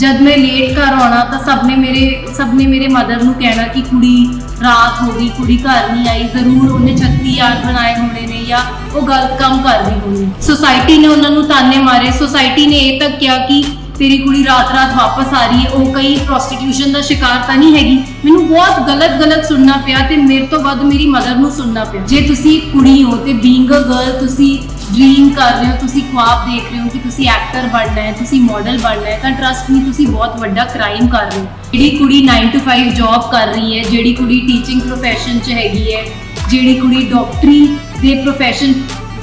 ਜਦ ਮੈਂ ਲੇਟ ਘਰ ਆਉਣਾ ਤਾਂ ਸਭ ਨੇ ਮੇਰੇ, ਸਭ ਨੇ ਮੇਰੇ ਮਦਰ ਨੂੰ ਕਹਿਣਾ ਕਿ ਕੁੜੀ ਰਾਤ ਹੋ ਗਈ, ਕੁੜੀ ਘਰ ਨਹੀਂ ਆਈ, ਜ਼ਰੂਰ ਉਹਨੇ 36 ਯਾਰ ਬਣਾਏ ਹੋਣੇ ਨੇ ਜਾਂ ਉਹ ਗਲਤ ਕੰਮ ਕਰ ਰਹੀ ਹੋਣੀ। ਸੋਸਾਇਟੀ ਨੇ ਉਹਨਾਂ ਨੂੰ ਤਾਨੇ ਮਾਰੇ। ਸੋਸਾਇਟੀ ਨੇ ਇਹ ਤੱਕ ਕਿਹਾ ਕਿ ਤੇਰੀ ਕੁੜੀ ਰਾਤ ਰਾਤ ਵਾਪਸ ਆ ਰਹੀ ਹੈ। ਉਹ ਕਈ ਪ੍ਰੋਸਟੀਟਿਊਸ਼ਨ ਦਾ ਸ਼ਿਕਾਰ ਤਾਂ ਨਹੀਂ ਹੈਗੀ। ਮੈਨੂੰ ਬਹੁਤ ਗਲਤ ਗਲਤ ਸੁਣਨਾ ਪਿਆ ਤੇ ਮੇਰੇ ਤੋਂ ਵੱਧ ਮੇਰੀ ਮਦਰ ਨੂੰ ਸੁਣਨਾ ਪਿਆ। ਜੇ ਤੁਸੀਂ ਕੁੜੀ ਹੋ ਤੇ ਬੀਇੰਗ ਅ ਗਰਲ ਤੁਸੀਂ ਡ੍ਰੀਮ ਕਰ ਰਹੇ ਹੋ, ਤੁਸੀਂ ਖੁਆਬ ਦੇਖ ਰਹੇ ਹੋ ਕਿ ਤੁਸੀਂ ਐਕਟਰ ਬਣਨਾ ਹੈ, ਤੁਸੀਂ ਮਾਡਲ ਬਣਨਾ ਹੈ, ਤਾਂ ਟਰਸਟ ਮੀ ਤੁਸੀਂ ਬਹੁਤ ਵੱਡਾ ਕ੍ਰਾਈਮ ਕਰ ਰਹੇ ਹੋ। ਜਿਹੜੀ ਕੁੜੀ 9 to 5 ਜੌਬ ਕਰ ਰਹੀ ਹੈ, ਜਿਹੜੀ ਕੁੜੀ ਟੀਚਿੰਗ profession 'ਚ ਹੈਗੀ ਹੈ, ਜਿਹੜੀ ਕੁੜੀ ਡਾਕਟਰੀ ਦੇ profession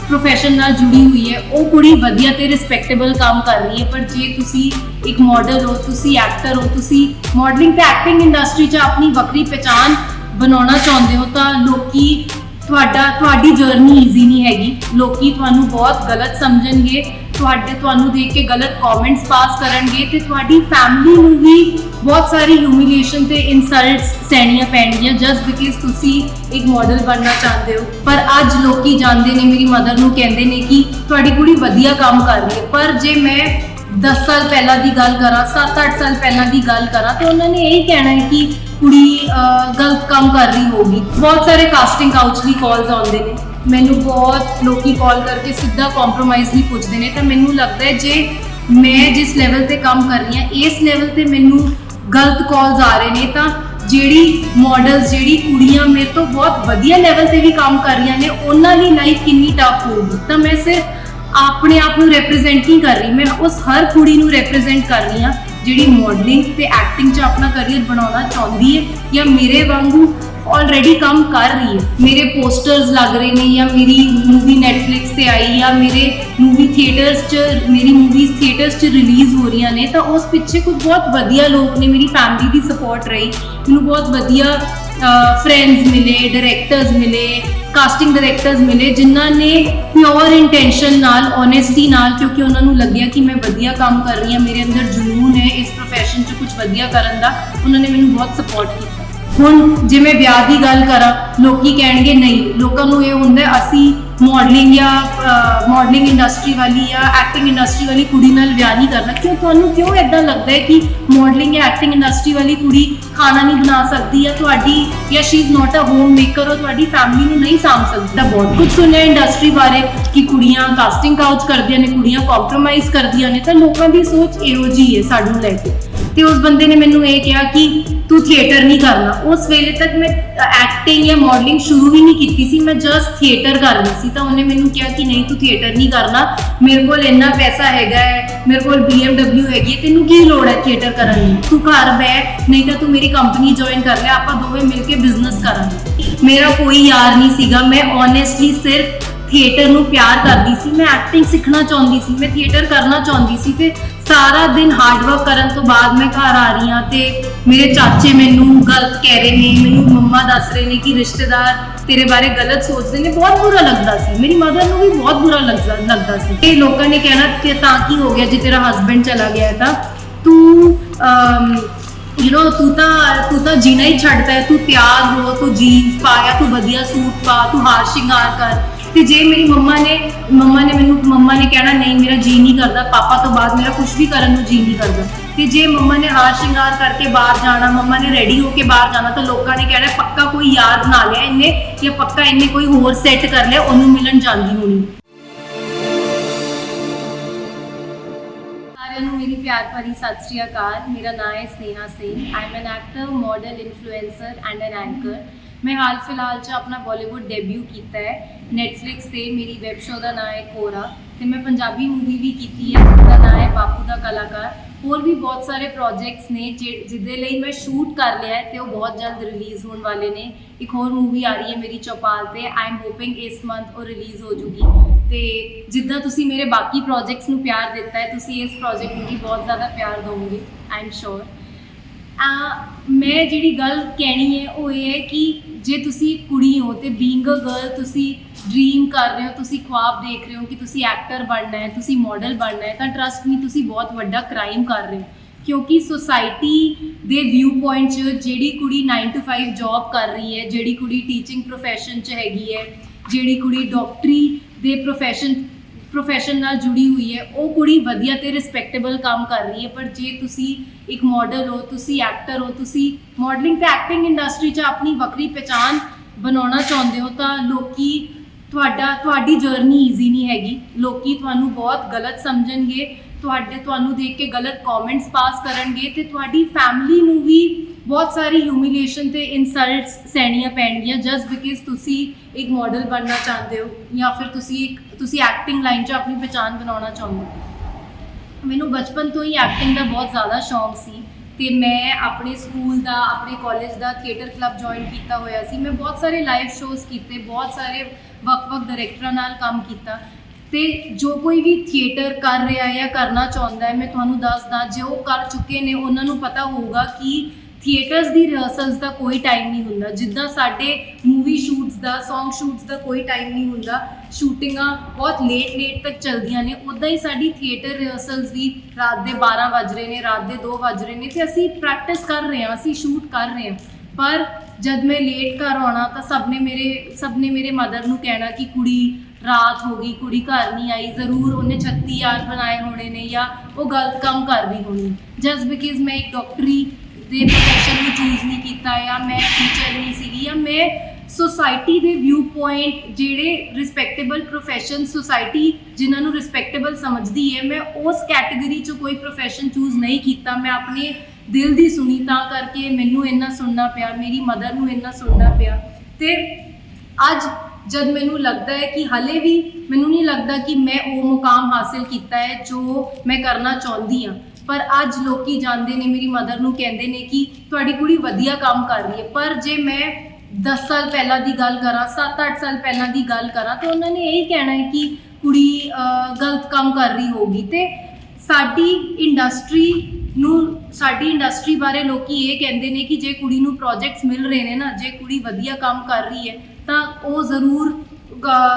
ਪ੍ਰੋਫੈਸ਼ਨ ਨਾਲ ਜੁੜੀ ਹੋਈ ਹੈ, ਉਹ ਕੁੜੀ ਵਧੀਆ ਤੇ ਰਿਸਪੈਕਟੇਬਲ ਕੰਮ ਕਰ ਰਹੀ ਹੈ, ਪਰ ਜੇ ਤੁਸੀਂ ਇੱਕ ਮਾਡਲ ਹੋ, ਤੁਸੀਂ ਐਕਟਰ ਹੋ, ਤੁਸੀਂ ਮਾਡਲਿੰਗ ਤੇ ਐਕਟਿੰਗ ਇੰਡਸਟਰੀ 'ਚ ਆਪਣੀ ਵੱਖਰੀ ਪਛਾਣ ਬਣਾਉਣਾ ਚਾਹੁੰਦੇ ਹੋ, ਤਾਂ ਲੋਕੀ ਤੁਹਾਡਾ, ਤੁਹਾਡੀ ਜਰਨੀ ਈਜ਼ੀ ਨਹੀਂ ਹੈਗੀ। ਲੋਕੀ ਤੁਹਾਨੂੰ ਬਹੁਤ ਗਲਤ ਸਮਝਣਗੇ। ਤੁਹਾਡੇ, ਤੁਹਾਨੂੰ ਦੇਖ ਕੇ ਗਲਤ ਕਮੈਂਟਸ ਪਾਸ ਕਰਨਗੇ ਤੇ ਤੁਹਾਡੀ ਫੈਮਿਲੀ ਨੂੰ ਵੀ ਬਹੁਤ ਸਾਰੀ ਹਿਊਮਿਲੀਏਸ਼ਨ ਤੇ ਇਨਸਲਟਸ ਸਹਿਣੀਆਂ ਪੈਣਗੀਆਂ ਜਸਟ ਬਿਕਾਜ਼ ਤੁਸੀਂ ਇੱਕ ਮਾਡਲ ਬਣਨਾ ਚਾਹੁੰਦੇ ਹੋ। ਪਰ ਅੱਜ ਲੋਕੀ ਜਾਣਦੇ ਨੇ, ਮੇਰੀ ਮਦਰ ਨੂੰ ਕਹਿੰਦੇ ਨੇ ਕਿ ਤੁਹਾਡੀ ਕੁੜੀ ਵਧੀਆ ਕੰਮ ਕਰ ਰਹੀ ਹੈ। ਪਰ ਜੇ ਮੈਂ 10 ਸਾਲ ਪਹਿਲਾਂ ਦੀ ਗੱਲ ਕਰਾਂ 7-8 ਸਾਲ ਪਹਿਲਾਂ ਦੀ ਗੱਲ ਕਰਾਂ, ਤੇ ਉਹਨਾਂ ਨੇ ਇਹ ਕਹਿਣਾ ਹੈ ਕਿ ਕੁੜੀ ਗਲਤ ਕੰਮ ਕਰ ਰਹੀ ਹੋਗੀ ਬਹੁਤ ਸਾਰੇ ਕਾਸਟਿੰਗ ਕਾਊਚ ਲਈ ਕਾਲਸ ਆਉਂਦੇ ਨੇ। ਮੈਨੂੰ ਬਹੁਤ ਲੋਕੀ ਕਾਲ ਕਰਕੇ ਸਿੱਧਾ ਕੰਪਰੋਮਾਈਜ਼ ਨਹੀਂ ਪੁੱਛਦੇ ਨੇ। ਤਾਂ ਮੈਨੂੰ ਲੱਗਦਾ ਹੈ ਜੇ ਮੈਂ ਜਿਸ ਲੈਵਲ ਤੇ ਕੰਮ ਕਰ ਰਹੀ ਹਾਂ, ਇਸ ਲੈਵਲ ਤੇ ਮੈਨੂੰ ਗਲਤ ਕਾਲਸ ਆ ਰਹੇ ਨੇ, ਤਾਂ ਜਿਹੜੀ ਮਾਡਲਸ ਜਿਹੜੀ ਕੁੜੀਆਂ ਮੇਰੇ ਤੋਂ ਬਹੁਤ ਵਧੀਆ ਲੈਵਲ ਤੇ ਵੀ ਕੰਮ ਕਰ ਰਹੀਆਂ ਨੇ, ਉਹਨਾਂ ਦੀ ਲਾਈਫ ਕਿੰਨੀ ਟਫ ਹੋਊਗੀ? ਤਾਂ ਮੈਂ ਸਿਰਫ ਆਪਣੇ ਆਪ ਨੂੰ ਰਿਪਰੈਜ਼ੈਂਟ ਨਹੀਂ ਕਰ ਰਹੀ ਮੈਂ ਉਸ ਹਰ ਕੁੜੀ ਨੂੰ ਰਿਪਰੈਜ਼ੈਂਟ ਕਰ ਰਹੀ ਹਾਂ ਜਿਹੜੀ ਮਾਡਲਿੰਗ ਤੇ ਐਕਟਿੰਗ 'ਚ ਆਪਣਾ ਕਰੀਅਰ ਬਣਾਉਣਾ ਚਾਹੁੰਦੀ ਹੈ ਜਾਂ ਮੇਰੇ ਵਾਂਗੂ ਆਲਰੇਡੀ ਕੰਮ ਕਰ ਰਹੀ ਹੈ? ਮੇਰੇ ਪੋਸਟਰਸ ਲੱਗ ਰਹੇ ਨੇ ਜਾਂ ਮੇਰੀ ਮੂਵੀ ਨੈਟਫਲਿਕਸ ਤੇ ਆਈ ਜਾਂ ਮੇਰੇ ਮੂਵੀ ਥੀਏਟਰਸ 'ਚ, ਮੇਰੀ ਮੂਵੀਜ਼ ਥੀਏਟਰਸ 'ਚ ਰਿਲੀਜ਼ ਹੋ ਰਹੀਆਂ ਨੇ, ਤਾਂ ਉਸ ਪਿੱਛੇ ਕੁਝ ਬਹੁਤ ਵਧੀਆ ਲੋਕ ਨੇ, ਮੇਰੀ ਫੈਮਿਲੀ ਦੀ ਸਪੋਰਟ ਰਹੀ। ਮੈਨੂੰ ਬਹੁਤ ਵਧੀਆ ਫਰੈਂਡਸ ਮਿਲੇ ਡਾਇਰੈਕਟਰਸ ਮਿਲੇ ਕਾਸਟਿੰਗ ਡਾਇਰੈਕਟਰਸ ਮਿਲੇ, ਜਿਨ੍ਹਾਂ ਨੇ ਪਿਓਰ ਇੰਟੈਂਸ਼ਨ ਨਾਲ ਓਨੈਸਟੀ ਨਾਲ, ਕਿਉਂਕਿ ਉਹਨਾਂ ਨੂੰ ਲੱਗਿਆ ਕਿ ਮੈਂ ਵਧੀਆ ਕੰਮ ਕਰ ਰਹੀ ਹਾਂ, ਮੇਰੇ ਅੰਦਰ ਜਨੂਨ ਹੈ ਇਸ profession 'ਚ ਕੁਝ ਵਧੀਆ ਕਰਨ ਦਾ, ਉਹਨਾਂ ਨੇ ਮੈਨੂੰ ਬਹੁਤ ਸਪੋਰਟ ਕੀਤਾ। ਹੁਣ ਜੇ ਮੈਂ ਵਿਆਹ ਦੀ ਗੱਲ ਕਰਾਂ, ਲੋਕੀ ਕਹਿਣਗੇ ਨਹੀਂ, ਲੋਕਾਂ ਨੂੰ ਇਹ ਹੁੰਦਾ ਅਸੀਂ ਮਾਡਲਿੰਗ ਜਾਂ ਮਾਡਲਿੰਗ ਇੰਡਸਟਰੀ ਵਾਲੀ ਜਾਂ ਐਕਟਿੰਗ ਇੰਡਸਟਰੀ ਵਾਲੀ ਕੁੜੀ ਨਾਲ ਵਿਆਹ ਨਹੀਂ ਕਰਨਾ। ਕਿਉਂ, ਤੁਹਾਨੂੰ ਕਿਉਂ ਇਦਾਂ ਲੱਗਦਾ ਹੈ ਕਿ ਮਾਡਲਿੰਗ ਜਾਂ ਐਕਟਿੰਗ ਇੰਡਸਟਰੀ ਵਾਲੀ ਕੁੜੀ ਖਾਣਾ ਨਹੀਂ ਬਣਾ ਸਕਦੀ ਜਾਂ ਤੁਹਾਡੀ ਜਾਂ she is not a homemaker ਉਹ ਤੁਹਾਡੀ ਫੈਮਿਲੀ ਨੂੰ ਨਹੀਂ ਸਾਂਭ ਸਕਦੀ? ਤਾਂ ਬਹੁਤ ਕੁਝ ਸੁਣਿਆ ਇੰਡਸਟਰੀ ਬਾਰੇ ਕਿ ਕੁੜੀਆਂ ਕਾਸਟਿੰਗ ਕਾਊਚ ਕਰਦੀਆਂ ਨੇ, ਕੁੜੀਆਂ ਕੰਪਰੋਮਾਈਜ਼ ਕਰਦੀਆਂ ਨੇ, ਤਾਂ ਲੋਕਾਂ ਦੀ ਸੋਚ ਇਹੋ ਜਿਹੀ ਹੈ ਸਾਨੂੰ ਲੈ ਕੇ ਤੇ ਉਸ ਬੰਦੇ ਨੇ ਮੈਨੂੰ ਇਹ ਕਿਹਾ ਕਿ ਤੂੰ ਥੀਏਟਰ ਨਹੀਂ ਕਰਨਾ। ਉਸ ਵੇਲੇ ਤੱਕ ਮੈਂ ਐਕਟਿੰਗ ਜਾਂ ਮਾਡਲਿੰਗ ਸ਼ੁਰੂ ਵੀ ਨਹੀਂ ਕੀਤੀ ਸੀ। ਮੈਂ ਜਸਟ ਥੀਏਟਰ ਕਰ ਸੀ। ਤਾਂ ਉਹਨੇ ਮੈਨੂੰ ਕਿਹਾ ਕਿ ਨਹੀਂ, ਤੂੰ ਥੀਏਟਰ ਨਹੀਂ ਕਰਨਾ। ਮੇਰੇ ਕੋਲ ਇੰਨਾ ਪੈਸਾ ਹੈਗਾ ਹੈ, ਮੇਰੇ ਕੋਲ BMW ਹੈਗੀ ਹੈ, ਤੈਨੂੰ ਕੀ ਲੋੜ ਹੈ ਥੀਏਟਰ ਕਰਨ ਦੀ? ਤੂੰ ਘਰ ਬੈਠ, ਨਹੀਂ ਤਾਂ ਤੂੰ ਮੇਰੀ ਕੰਪਨੀ ਜੁਆਇਨ ਕਰ ਲੈ, ਆਪਾਂ ਦੋਵੇਂ ਮਿਲ ਕੇ ਬਿਜ਼ਨਸ ਕਰਾਂਗੇ। ਮੇਰਾ ਕੋਈ ਯਾਰ ਨਹੀਂ ਸੀਗਾ। ਮੈਂ ਓਨੈਸਟਲੀ ਸਿਰਫ ਥੀਏਟਰ ਨੂੰ ਪਿਆਰ ਕਰਦੀ ਸੀ। ਮੈਂ ਐਕਟਿੰਗ ਸਿੱਖਣਾ ਚਾਹੁੰਦੀ ਸੀ। ਮੈਂ ਥੀਏਟਰ ਕਰਨਾ ਚਾਹੁੰਦੀ ਸੀ ਤੇ ਸਾਰਾ ਦਿਨ ਹਾਰਡ ਵਰਕ ਕਰਨ ਤੋਂ ਬਾਅਦ ਮੈਂ ਘਰ ਆ ਰਹੀ ਹਾਂ ਤੇ ਮੇਰੇ ਚਾਚੇ ਮੈਨੂੰ ਗਲਤ ਕਹਿ ਰਹੇ ਨੇ, ਮੈਨੂੰ ਮੰਮਾ ਦੱਸ ਰਹੇ ਨੇ ਕਿ ਰਿਸ਼ਤੇਦਾਰ ਤੇਰੇ ਬਾਰੇ ਗਲਤ ਸੋਚਦੇ ਨੇ, ਬਹੁਤ ਬੁਰਾ ਲੱਗਦਾ ਸੀ। ਮੇਰੀ ਮਦਰ ਨੂੰ ਵੀ ਬਹੁਤ ਬੁਰਾ ਲੱਗਦਾ ਲੱਗਦਾ ਸੀ। ਤੇ ਲੋਕਾਂ ਨੇ ਕਹਿਣਾ ਕਿ ਤਾਂ ਕੀ ਹੋ ਗਿਆ, ਜੇ ਤੇਰਾ ਹਸਬੰਡ ਚਲਾ ਗਿਆ ਤਾਂ। ਤੂੰ ਯੂ نو ਤੂੰ ਤਾਂ ਤੂੰ ਤਾਂ ਜੀਣਾ ਹੀ ਛੱਡਦਾ ਹੈ, ਤੂੰ ਤਿਆਰ ਹੋ, ਤੂੰ ਜੀਨਸ ਪਾ ਤੂੰ ਵਧੀਆ ਸੂਟ ਪਾ, ਤੂੰ ਹਾਰ ਸ਼ਿੰਗਾਰ ਕਰ। ਤੇ ਜੇ ਮੇਰੀ ਮੰਮਾ ਨੇ ਮੰਮਾ ਨੇ ਮੈਨੂੰ, ਮੰਮਾ ਨੇ ਕਹਿਣਾ, ਨਹੀਂ, ਮੇਰਾ ਜੀ ਨਹੀਂ ਕਰਦਾ, ਪਾਪਾ ਤੋਂ ਬਾਅਦ ਮੇਰਾ ਕੁਝ ਵੀ ਕਰਨ ਨੂੰ ਜੀ ਨਹੀਂ ਕਰਦਾ। ਤੇ ਜੇ ਮੰਮਾ ਨੇ ਹਾਰ ਸ਼ਿੰਗਾਰ ਕਰਕੇ ਬਾਹਰ ਜਾਣਾ, ਮੰਮਾ ਨੇ ਰੈਡੀ ਹੋ ਕੇ ਬਾਹਰ ਜਾਣਾ, ਤਾਂ ਲੋਕਾਂ ਨੇ ਕਹਿਣਾ, ਪੱਕਾ ਕੋਈ ਯਾਰ ਬਣਾ ਲਿਆ ਇਹਨੇ, ਜਾਂ ਪੱਕਾ ਇਹਨੇ ਕੋਈ ਹੋਰ ਸੈੱਟ ਕਰ ਲਿਆ, ਉਹਨੂੰ ਮਿਲਣ ਜਾਂਦੀ ਹੋਣੀ। ਸਾਰਿਆਂ ਨੂੰ ਮੇਰੀ ਪਿਆਰ ਭਰੀ ਸਤਿ ਸ਼੍ਰੀ ਅਕਾਲ। ਮੇਰਾ ਨਾਮ ਹੈ Sneha Singh I am an actor model influencer and an anchor ਮੈਂ ਹਾਲ ਫਿਲਹਾਲ 'ਚ ਆਪਣਾ ਬਾਲੀਵੁੱਡ ਡੈਬਿਊ ਕੀਤਾ ਹੈ ਨੈਟਫਲਿਕਸ ਤੇ ਮੇਰੀ ਵੈਬ ਸ਼ੋਅ ਦਾ ਨਾਮ ਹੈ ਕੋਰਾ ਤੇ ਮੈਂ ਪੰਜਾਬੀ ਮੂਵੀ ਵੀ ਕੀਤੀ ਹੈ ਜਿਹਦਾ ਨਾਮ ਹੈ ਬਾਪੂ ਦਾ ਕਲਾਕਾਰ ਹੋਰ ਵੀ ਬਹੁਤ ਸਾਰੇ ਪ੍ਰੋਜੈਕਟਸ ਨੇ ਜਿ- ਜਿਹਦੇ ਲਈ ਮੈਂ ਸ਼ੂਟ ਕਰ ਲਿਆ ਹੈ ਤੇ ਉਹ ਬਹੁਤ ਜਲਦ ਰਿਲੀਜ਼ ਹੋਣ ਵਾਲੇ ਨੇ। ਇੱਕ ਹੋਰ ਮੂਵੀ ਆ ਰਹੀ ਹੈ ਮੇਰੀ ਚੌਪਾਲ ਤੇ ਆਈ ਐਮ ਹੋਪਿੰਗ ਇਸ ਮੰਥ ਉਹ ਰਿਲੀਜ਼ ਹੋ ਜੂਗੀ। ਤੇ ਜਿੱਦਾਂ ਤੁਸੀਂ ਮੇਰੇ ਬਾਕੀ ਪ੍ਰੋਜੈਕਟਸ ਨੂੰ ਪਿਆਰ ਦਿੱਤਾ ਹੈ, ਤੁਸੀਂ ਇਸ ਪ੍ਰੋਜੈਕਟ ਨੂੰ ਵੀ ਬਹੁਤ ਜ਼ਿਆਦਾ ਪਿਆਰ ਦਿਓਗੇ ਆਈ ਐਮ ਸ਼ੋਰ ਆ, ਮੈਂ ਜਿਹੜੀ ਗੱਲ ਕਹਿਣੀ ਹੈ, ਉਹ ਇਹ ਹੈ ਕਿ ਜੇ ਤੁਸੀਂ ਕੁੜੀ ਹੋ ਤੇ ਬੀਇੰਗ ਅ ਗਰਲ ਤੁਸੀਂ ਡ੍ਰੀਮ ਕਰ ਰਹੇ ਹੋ, ਤੁਸੀਂ ਖੁਆਬ ਦੇਖ ਰਹੇ ਹੋ ਕਿ ਤੁਸੀਂ ਐਕਟਰ ਬਣਨਾ ਹੈ, ਤੁਸੀਂ ਮਾਡਲ ਬਣਨਾ ਹੈ, ਤਾਂ ਟਰਸਟ ਨਹੀਂ ਤੁਸੀਂ ਬਹੁਤ ਵੱਡਾ ਕ੍ਰਾਈਮ ਕਰ ਰਹੇ ਹੋ। ਕਿਉਂਕਿ ਸੋਸਾਇਟੀ ਦੇ ਵਿਊ ਪੁਆਇੰਟ 'ਚ ਜਿਹੜੀ ਕੁੜੀ 9 ਟੂ 5 ਜੌਬ ਕਰ ਰਹੀ ਹੈ, ਜਿਹੜੀ ਕੁੜੀ ਟੀਚਿੰਗ profession 'ਚ ਹੈਗੀ ਹੈ, ਜਿਹੜੀ ਕੁੜੀ ਡਾਕਟਰੀ ਦੇ profession ਪ੍ਰੋਫੈਸ਼ਨ ਨਾਲ ਜੁੜੀ ਹੋਈ ਹੈ, ਉਹ ਕੁੜੀ ਵਧੀਆ ਤੇ ਰਿਸਪੈਕਟੇਬਲ ਕੰਮ ਕਰ ਰਹੀ ਹੈ, ਪਰ ਜੇ ਤੁਸੀਂ ਇੱਕ ਮਾਡਲ ਹੋ, ਤੁਸੀਂ ਐਕਟਰ ਹੋ, ਤੁਸੀਂ ਮਾਡਲਿੰਗ ਤੇ ਐਕਟਿੰਗ ਇੰਡਸਟਰੀ 'ਚ ਆਪਣੀ ਵੱਖਰੀ ਪਛਾਣ ਬਣਾਉਣਾ ਚਾਹੁੰਦੇ ਹੋ ਤਾਂ ਲੋਕੀ ਤੁਹਾਡਾ, ਤੁਹਾਡੀ ਜਰਨੀ ਈਜ਼ੀ ਨਹੀਂ ਹੈਗੀ। ਲੋਕੀ ਤੁਹਾਨੂੰ ਬਹੁਤ ਗਲਤ ਸਮਝਣਗੇ, ਤੁਹਾਡੇ, ਤੁਹਾਨੂੰ ਦੇਖ ਕੇ ਗਲਤ ਕਮੈਂਟਸ ਪਾਸ ਕਰਨਗੇ ਤੇ ਤੁਹਾਡੀ ਫੈਮਿਲੀ ਨੂੰ ਵੀ ਬਹੁਤ ਸਾਰੀ ਹਿਊਮਿਲੀਏਸ਼ਨ ਤੇ ਇਨਸਲਟਸ ਸਹਿਣੀਆਂ ਪੈਣਗੀਆਂ ਜਸਟ ਬਿਕਾਜ਼ ਤੁਸੀਂ ਇੱਕ ਮਾਡਲ ਬਣਨਾ ਚਾਹੁੰਦੇ ਹੋ ਜਾਂ ਫਿਰ ਤੁਸੀਂ ਇੱਕ, ਤੁਸੀਂ ਐਕਟਿੰਗ ਲਾਈਨ 'ਚ ਆਪਣੀ ਪਛਾਣ ਬਣਾਉਣਾ ਚਾਹੁੰਦੇ ਹੋ। ਮੈਨੂੰ ਬਚਪਨ ਤੋਂ ਹੀ ਐਕਟਿੰਗ ਦਾ ਬਹੁਤ ਜ਼ਿਆਦਾ ਸ਼ੌਂਕ ਸੀ ਤੇ ਮੈਂ ਆਪਣੇ ਸਕੂਲ ਦਾ, ਆਪਣੇ ਕਾਲਜ ਦਾ ਥੀਏਟਰ ਕਲੱਬ ਜੁਆਇਨ ਕੀਤਾ ਹੋਇਆ ਸੀ। ਮੈਂ ਬਹੁਤ ਸਾਰੇ ਲਾਈਵ ਸ਼ੋਜ਼ ਕੀਤੇ, ਬਹੁਤ ਸਾਰੇ ਵੱਖ-ਵੱਖ ਡਾਇਰੈਕਟਰਾਂ ਨਾਲ ਕੰਮ ਕੀਤਾ। ਤੇ ਜੋ ਕੋਈ ਵੀ ਥੀਏਟਰ ਕਰ ਰਿਹਾ ਜਾਂ ਕਰਨਾ ਚਾਹੁੰਦਾ ਹੈ, ਮੈਂ ਤੁਹਾਨੂੰ ਦੱਸਦਾ, ਜੇ ਉਹ ਕਰ ਚੁੱਕੇ ਨੇ, ਉਹਨਾਂ ਨੂੰ ਪਤਾ ਹੋਊਗਾ ਕਿ ਥੀਏਟਰਸ ਦੀ ਰਿਹਰਸਲਸ ਦਾ ਕੋਈ ਟਾਈਮ ਨਹੀਂ ਹੁੰਦਾ। ਜਿੱਦਾਂ ਸਾਡੇ ਮੂਵੀ ਸ਼ੂਟਸ ਦਾ, Song ਸ਼ੂਟਸ ਦਾ ਕੋਈ ਟਾਈਮ ਨਹੀਂ ਹੁੰਦਾ। ਸ਼ੂਟਿੰਗਾਂ ਬਹੁਤ ਲੇਟ ਲੇਟ ਤੱਕ ਚੱਲਦੀਆਂ ਨੇ। ਉਦਾਂ ਹੀ ਸਾਡੀ ਥੀਏਟਰ ਰਿਹਰਸਲਸ ਵੀ ਰਾਤ ਦੇ 12 ਵੱਜ ਰਹੇ ਨੇ, ਰਾਤ ਦੇ 2 ਵੱਜ ਰਹੇ ਨੇ ਤੇ ਅਸੀਂ ਪ੍ਰੈਕਟਿਸ ਕਰ ਰਹੇ ਹਾਂ, ਅਸੀਂ ਸ਼ੂਟ ਕਰ ਰਹੇ ਹਾਂ। ਪਰ ਜਦ ਮੈਂ ਲੇਟ ਘਰ ਆਉਣਾ ਤਾਂ ਸਭ ਨੇ ਮੇਰੇ, ਸਭ ਨੇ ਮੇਰੇ ਮਦਰ ਨੂੰ ਕਹਿਣਾ ਕਿ ਕੁੜੀ ਰਾਤ ਹੋ ਗਈ, ਕੁੜੀ ਘਰ ਨਹੀਂ ਆਈ, ਜ਼ਰੂਰ ਉਹਨੇ 36 ਯਾਰ ਬਣਾਏ ਹੋਣੇ ਨੇ ਜਾਂ ਉਹ ਗਲਤ ਕੰਮ ਕਰਦੀ ਹੋਣੀ। ਜਸਟ ਬਿਕਾਜ਼ ਮੈਂ ਇੱਕ ਡਾਕਟਰੀ ਦੇ ਪ੍ਰੋਫੈਸ਼ਨ ਨੂੰ ਚੂਜ਼ ਨਹੀਂ ਕੀਤਾ ਜਾਂ ਮੈਂ ਟੀਚਰ ਨਹੀਂ ਸੀਗੀ ਜਾਂ ਮੈਂ ਸੋਸਾਇਟੀ ਦੇ ਵਿਊ ਪੁਆਇੰਟ ਜਿਹੜੇ ਰਿਸਪੈਕਟੇਬਲ ਪ੍ਰੋਫੈਸ਼ਨ ਸੋਸਾਇਟੀ ਜਿਨ੍ਹਾਂ ਨੂੰ ਰਿਸਪੈਕਟੇਬਲ ਸਮਝਦੀ ਹੈ, ਮੈਂ ਉਸ ਕੈਟਾਗਰੀ ਚੋਂ ਕੋਈ ਪ੍ਰੋਫੈਸ਼ਨ ਚੂਜ਼ ਨਹੀਂ ਕੀਤਾ। ਮੈਂ ਆਪਣੇ ਦਿਲ ਦੀ ਸੁਣੀ ਤਾਂ ਕਰਕੇ ਮੈਨੂੰ ਇੰਨਾ ਸੁਣਨਾ ਪਿਆ, ਮੇਰੀ ਮਦਰ ਨੂੰ ਇੰਨਾ ਸੁਣਨਾ ਪਿਆ। ਤੇ ਅੱਜ ਜਦ ਮੈਨੂੰ ਲੱਗਦਾ ਹੈ ਕਿ ਹਲੇ ਵੀ ਮੈਨੂੰ ਨਹੀਂ ਲੱਗਦਾ ਕਿ ਮੈਂ ਉਹ ਮੁਕਾਮ ਹਾਸਿਲ ਕੀਤਾ ਹੈ ਜੋ ਮੈਂ ਕਰਨਾ ਚਾਹੁੰਦੀ ਹਾਂ। ਪਰ ਅੱਜ ਲੋਕੀ ਜਾਣਦੇ ਨੇ, ਮੇਰੀ ਮਦਰ ਨੂੰ ਕਹਿੰਦੇ ਨੇ ਕਿ ਤੁਹਾਡੀ ਕੁੜੀ ਵਧੀਆ ਕੰਮ ਕਰ ਰਹੀ ਹੈ। ਪਰ ਜੇ ਮੈਂ 10 ਸਾਲ ਪਹਿਲਾਂ ਦੀ ਗੱਲ ਕਰਾਂ 7-8 ਸਾਲ ਪਹਿਲਾਂ ਦੀ ਗੱਲ ਕਰਾਂ, ਤੇ ਉਹਨਾਂ ਨੇ ਇਹੀ ਕਹਿਣਾ ਹੈ ਕਿ ਕੁੜੀ ਗਲਤ ਕੰਮ ਕਰ ਰਹੀ ਹੋਗੀ ਤੇ ਸਾਡੀ ਇੰਡਸਟਰੀ ਨੂੰ, ਸਾਡੀ ਇੰਡਸਟਰੀ ਬਾਰੇ ਲੋਕੀ ਇਹ ਕਹਿੰਦੇ ਨੇ ਕਿ ਜੇ ਕੁੜੀ ਨੂੰ ਪ੍ਰੋਜੈਕਟਸ ਮਿਲ ਰਹੇ ਨੇ ਨਾ, ਜੇ ਕੁੜੀ ਵਧੀਆ ਕੰਮ ਕਰ ਰਹੀ ਹੈ, ਤਾਂ ਉਹ ਜ਼ਰੂਰ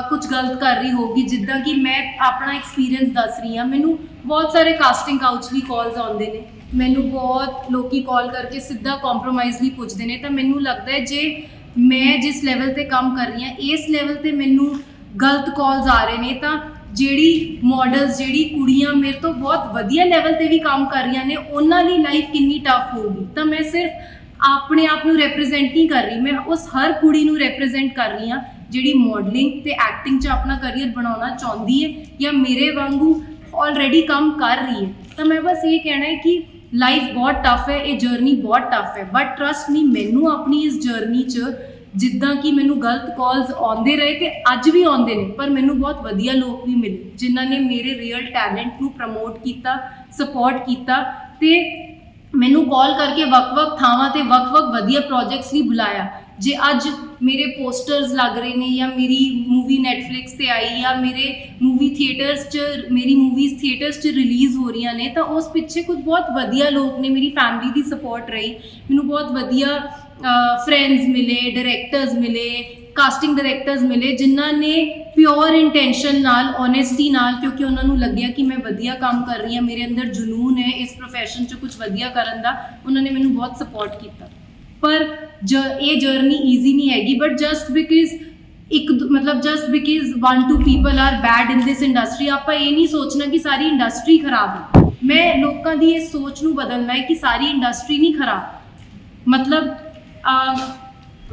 ਕੁਝ ਗਲਤ ਕਰ ਰਹੀ ਹੋਗੀ ਜਿੱਦਾਂ ਕਿ ਮੈਂ ਆਪਣਾ ਐਕਸਪੀਰੀਅੰਸ ਦੱਸ ਰਹੀ ਹਾਂ, ਮੈਨੂੰ ਬਹੁਤ ਸਾਰੇ ਕਾਸਟਿੰਗ ਕਾਊਚ ਲਈ ਕਾਲਸ ਆਉਂਦੇ ਨੇ। ਮੈਨੂੰ ਬਹੁਤ ਲੋਕੀ ਕਾਲ ਕਰਕੇ ਸਿੱਧਾ ਕੰਪਰੋਮਾਈਜ਼ ਵੀ ਪੁੱਛਦੇ ਨੇ, ਤਾਂ ਮੈਨੂੰ ਲੱਗਦਾ ਹੈ ਜੇ ਮੈਂ ਜਿਸ ਲੈਵਲ ਤੇ ਕੰਮ ਕਰ ਰਹੀ ਹਾਂ, ਇਸ ਲੈਵਲ ਤੇ ਮੈਨੂੰ ਗਲਤ ਕਾਲਸ ਆ ਰਹੇ ਨੇ, ਤਾਂ ਜਿਹੜੀ ਮਾਡਲਸ ਜਿਹੜੀ ਕੁੜੀਆਂ ਮੇਰੇ ਤੋਂ ਬਹੁਤ ਵਧੀਆ ਲੈਵਲ ਤੇ ਵੀ ਕੰਮ ਕਰ ਰਹੀਆਂ ਨੇ, ਉਹਨਾਂ ਦੀ ਲਾਈਫ ਕਿੰਨੀ ਟਫ ਹੋਊਗੀ। ਤਾਂ ਮੈਂ ਸਿਰਫ ਆਪਣੇ ਆਪ ਨੂੰ ਰਿਪਰੈਜ਼ੈਂਟ ਨਹੀਂ ਕਰ ਰਹੀ, ਮੈਂ ਉਸ ਹਰ ਕੁੜੀ ਨੂੰ ਰਿਪਰੈਜ਼ੈਂਟ ਕਰ ਰਹੀ ਹਾਂ, ਜਿਹੜੀ ਮਾਡਲਿੰਗ ਤੇ ਐਕਟਿੰਗ 'ਚ ਆਪਣਾ ਕੈਰੀਅਰ ਬਣਾਉਣਾ ਚਾਹੁੰਦੀ ਹੈ ਜਾਂ ਮੇਰੇ ਵਾਂਗੂ ਆਲਰੇਡੀ ਕੰਮ ਕਰ ਰਹੀ ਹੈ। ਤਾਂ ਮੈਂ ਬਸ ਇਹ ਕਹਿਣਾ ਹੈ ਕਿ ਲਾਈਫ ਬਹੁਤ ਟਫ ਹੈ, ਇਹ ਜਰਨੀ ਬਹੁਤ ਟਫ ਹੈ. ਬਟ ਟਰਸਟ ਮੀ ਮੈਨੂੰ ਆਪਣੀ ਇਸ ਜਰਨੀ 'ਚ ਜਿੱਦਾਂ ਕਿ ਮੈਨੂੰ ਗਲਤ ਕਾਲਸ ਆਉਂਦੇ ਰਹੇ ਤੇ ਅੱਜ ਵੀ ਆਉਂਦੇ ਨੇ, ਪਰ ਮੈਨੂੰ ਬਹੁਤ ਵਧੀਆ ਲੋਕ ਵੀ ਮਿਲੇ, ਜਿਨ੍ਹਾਂ ਨੇ ਮੇਰੇ ਰੀਅਲ ਟੈਲੈਂਟ ਨੂੰ ਪ੍ਰਮੋਟ ਕੀਤਾ ਸਪੋਰਟ ਕੀਤਾ ਤੇ ਮੈਨੂੰ ਕਾਲ ਕਰਕੇ ਵੱਖ-ਵੱਖ ਥਾਵਾਂ ਤੇ ਵੱਖ-ਵੱਖ ਵਧੀਆ ਪ੍ਰੋਜੈਕਟਸ ਲਈ ਬੁਲਾਇਆ। ਜੇ ਅੱਜ ਮੇਰੇ ਪੋਸਟਰਸ ਲੱਗ ਰਹੇ ਨੇ ਜਾਂ ਮੇਰੀ ਮੂਵੀ ਨੈਟਫਲਿਕਸ ਤੇ ਆਈ ਜਾਂ ਮੇਰੇ ਮੂਵੀ ਥੀਏਟਰਸ 'ਚ, ਮੇਰੀ ਮੂਵੀਜ਼ ਥੀਏਟਰਸ 'ਚ ਰਿਲੀਜ਼ ਹੋ ਰਹੀਆਂ ਨੇ, ਤਾਂ ਉਸ ਪਿੱਛੇ ਕੁਝ ਬਹੁਤ ਵਧੀਆ ਲੋਕ ਨੇ, ਮੇਰੀ ਫੈਮਿਲੀ ਦੀ ਸਪੋਰਟ ਰਹੀ। ਮੈਨੂੰ ਬਹੁਤ ਵਧੀਆ ਫਰੈਂਡਸ ਮਿਲੇ ਡਾਇਰੈਕਟਰਸ ਮਿਲੇ ਕਾਸਟਿੰਗ ਡਾਇਰੈਕਟਰਸ ਮਿਲੇ, ਜਿਨ੍ਹਾਂ ਨੇ ਪਿਓਰ ਇੰਟੈਂਸ਼ਨ ਨਾਲ ਓਨੈਸਟੀ ਨਾਲ, ਕਿਉਂਕਿ ਉਹਨਾਂ ਨੂੰ ਲੱਗਿਆ ਕਿ ਮੈਂ ਵਧੀਆ ਕੰਮ ਕਰ ਰਹੀ ਹਾਂ, ਮੇਰੇ ਅੰਦਰ ਜਨੂਨ ਹੈ, ਇਸ profession 'ਚ ਕੁਝ ਵਧੀਆ ਕਰਨ ਦਾ, ਉਹਨਾਂ ਨੇ ਮੈਨੂੰ ਬਹੁਤ ਸਪੋਰਟ ਕੀਤਾ। ਪਰ ਜ ਇਹ ਜਰਨੀ ਈਜ਼ੀ ਨਹੀਂ ਹੈਗੀ ਬਟ ਜਸਟ ਬਿਕਾਜ਼ ਇੱਕ ਦੂ- ਮਤਲਬ just because one two people are bad in this industry ਆਪਾਂ ਇਹ ਨਹੀਂ ਸੋਚਣਾ ਕਿ ਸਾਰੀ ਇੰਡਸਟਰੀ ਖਰਾਬ ਹੈ। ਮੈਂ ਲੋਕਾਂ ਦੀ ਇਹ ਸੋਚ ਨੂੰ ਬਦਲਣਾ ਹੈ ਕਿ ਸਾਰੀ ਇੰਡਸਟਰੀ ਨਹੀਂ ਖਰਾਬ। ਮਤਲਬ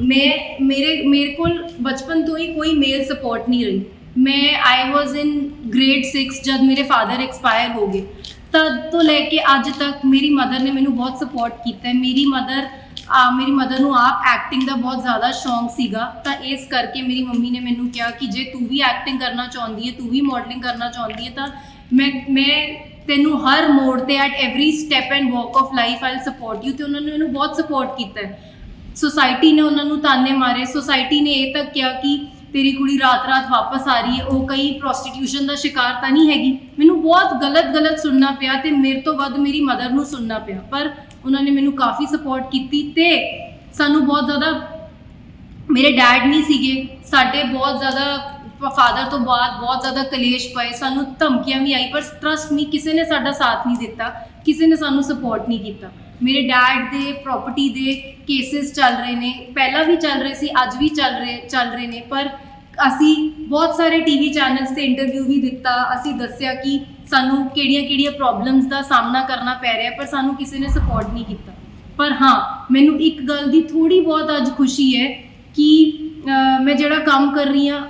ਮੈਂ, ਮੇਰੇ ਮੇਰੇ ਕੋਲ ਬਚਪਨ ਤੋਂ ਹੀ ਕੋਈ ਮੇਲ ਸਪੋਰਟ ਨਹੀਂ ਰਹੀ। ਮੈਂ ਆਈ ਵਾਸ ਇਨ ਗ੍ਰੇਡ 6 ਜਦ ਮੇਰੇ ਫਾਦਰ ਐਕਸਪਾਇਰ ਹੋ ਗਏ। ਤਦ ਤੋਂ ਲੈ ਕੇ ਅੱਜ ਤੱਕ ਮੇਰੀ ਮਦਰ ਨੇ ਮੈਨੂੰ ਬਹੁਤ ਸਪੋਰਟ ਕੀਤਾ ਹੈ। ਮੇਰੀ ਮਦਰ ਆ, ਮੇਰੀ ਮਦਰ ਨੂੰ ਆਪ ਐਕਟਿੰਗ ਦਾ ਬਹੁਤ ਜ਼ਿਆਦਾ ਸ਼ੌਂਕ ਸੀਗਾ। ਤਾਂ ਇਸ ਕਰਕੇ ਮੇਰੀ ਮੰਮੀ ਨੇ ਮੈਨੂੰ ਕਿਹਾ ਕਿ ਜੇ ਤੂੰ ਵੀ ਐਕਟਿੰਗ ਕਰਨਾ ਚਾਹੁੰਦੀ ਹੈ, ਤੂੰ ਵੀ ਮਾਡਲਿੰਗ ਕਰਨਾ ਚਾਹੁੰਦੀ ਹੈ, ਤਾਂ ਮੈਂ ਮੈਂ ਤੈਨੂੰ ਹਰ ਮੋੜ ਤੇ at every step and walk of life I'll support you ਤੇ ਉਹਨਾਂ ਨੇ ਮੈਨੂੰ ਬਹੁਤ ਸਪੋਰਟ ਕੀਤਾ ਹੈ। ਸੋਸਾਇਟੀ ਨੇ ਉਹਨਾਂ ਨੂੰ ਤਾਨੇ ਮਾਰੇ। ਸੋਸਾਇਟੀ ਨੇ ਇਹ ਤੱਕ ਕਿਹਾ ਕਿ ਤੇਰੀ ਕੁੜੀ ਰਾਤ-ਰਾਤ ਵਾਪਸ ਆ ਰਹੀ ਹੈ। ਉਹ ਕਈ ਪ੍ਰੋਸਟੀਟਿਊਸ਼ਨ ਦਾ ਸ਼ਿਕਾਰ ਤਾਂ ਨਹੀਂ ਹੈਗੀ। ਮੈਨੂੰ ਬਹੁਤ ਗਲਤ-ਗਲਤ ਸੁਣਨਾ ਪਿਆ ਤੇ ਮੇਰੇ ਤੋਂ ਵੱਧ ਮੇਰੀ ਮਦਰ ਨੂੰ ਸੁਣਨਾ ਪਿਆ। ਪਰ ਉਹਨਾਂ ਨੇ ਮੈਨੂੰ ਕਾਫੀ ਸਪੋਰਟ ਕੀਤੀ ਤੇ ਸਾਨੂੰ ਬਹੁਤ ਜ਼ਿਆਦਾ ਮੇਰੇ ਡੈਡ ਨਹੀਂ ਸੀਗੇ, ਸਾਡੇ ਬਹੁਤ ਜ਼ਿਆਦਾ ਫਾਦਰ ਤੋਂ ਬਾਅਦ ਬਹੁਤ ਜ਼ਿਆਦਾ ਕਲੇਸ਼ ਪਏ, ਸਾਨੂੰ ਧਮਕੀਆਂ ਵੀ ਆਈ, ਪਰ ਟਰਸਟ ਨਹੀਂ, ਕਿਸੇ ਨੇ ਸਾਡਾ ਸਾਥ ਨਹੀਂ ਦਿੱਤਾ, ਕਿਸੇ ਨੇ ਸਾਨੂੰ ਸਪੋਰਟ ਨਹੀਂ ਕੀਤਾ। ਮੇਰੇ ਡੈਡ ਦੇ ਪ੍ਰਾਪਰਟੀ ਦੇ ਕੇਸਿਸ ਚੱਲ ਰਹੇ ਨੇ, ਪਹਿਲਾਂ ਵੀ ਚੱਲ ਰਹੇ ਸੀ, ਅੱਜ ਵੀ ਚੱਲ ਰਹੇ ਚੱਲ ਰਹੇ ਨੇ, ਪਰ ਅਸੀਂ ਬਹੁਤ ਸਾਰੇ ਟੀਵੀ ਚੈਨਲਸ ਤੇ ਇੰਟਰਵਿਊ ਵੀ ਦਿੱਤਾ, ਅਸੀਂ ਦੱਸਿਆ ਕਿ ਸਾਨੂੰ ਕਿਹੜੀਆਂ-ਕਿਹੜੀਆਂ ਪ੍ਰੋਬਲਮਸ ਦਾ ਸਾਹਮਣਾ ਕਰਨਾ ਪੈ ਰਿਹਾ ਪਰ ਸਾਨੂੰ ਕਿਸੇ ਨੇ ਸਪੋਰਟ ਨਹੀਂ ਕੀਤਾ। ਪਰ ਹਾਂ ਮੈਨੂੰ ਇੱਕ ਗੱਲ ਦੀ ਥੋੜੀ ਬਹੁਤ ਅੱਜ ਖੁਸ਼ੀ ਹੈ ਕਿ ਮੈਂ ਜਿਹੜਾ ਕੰਮ ਕਰ ਰਹੀ ਹਾਂ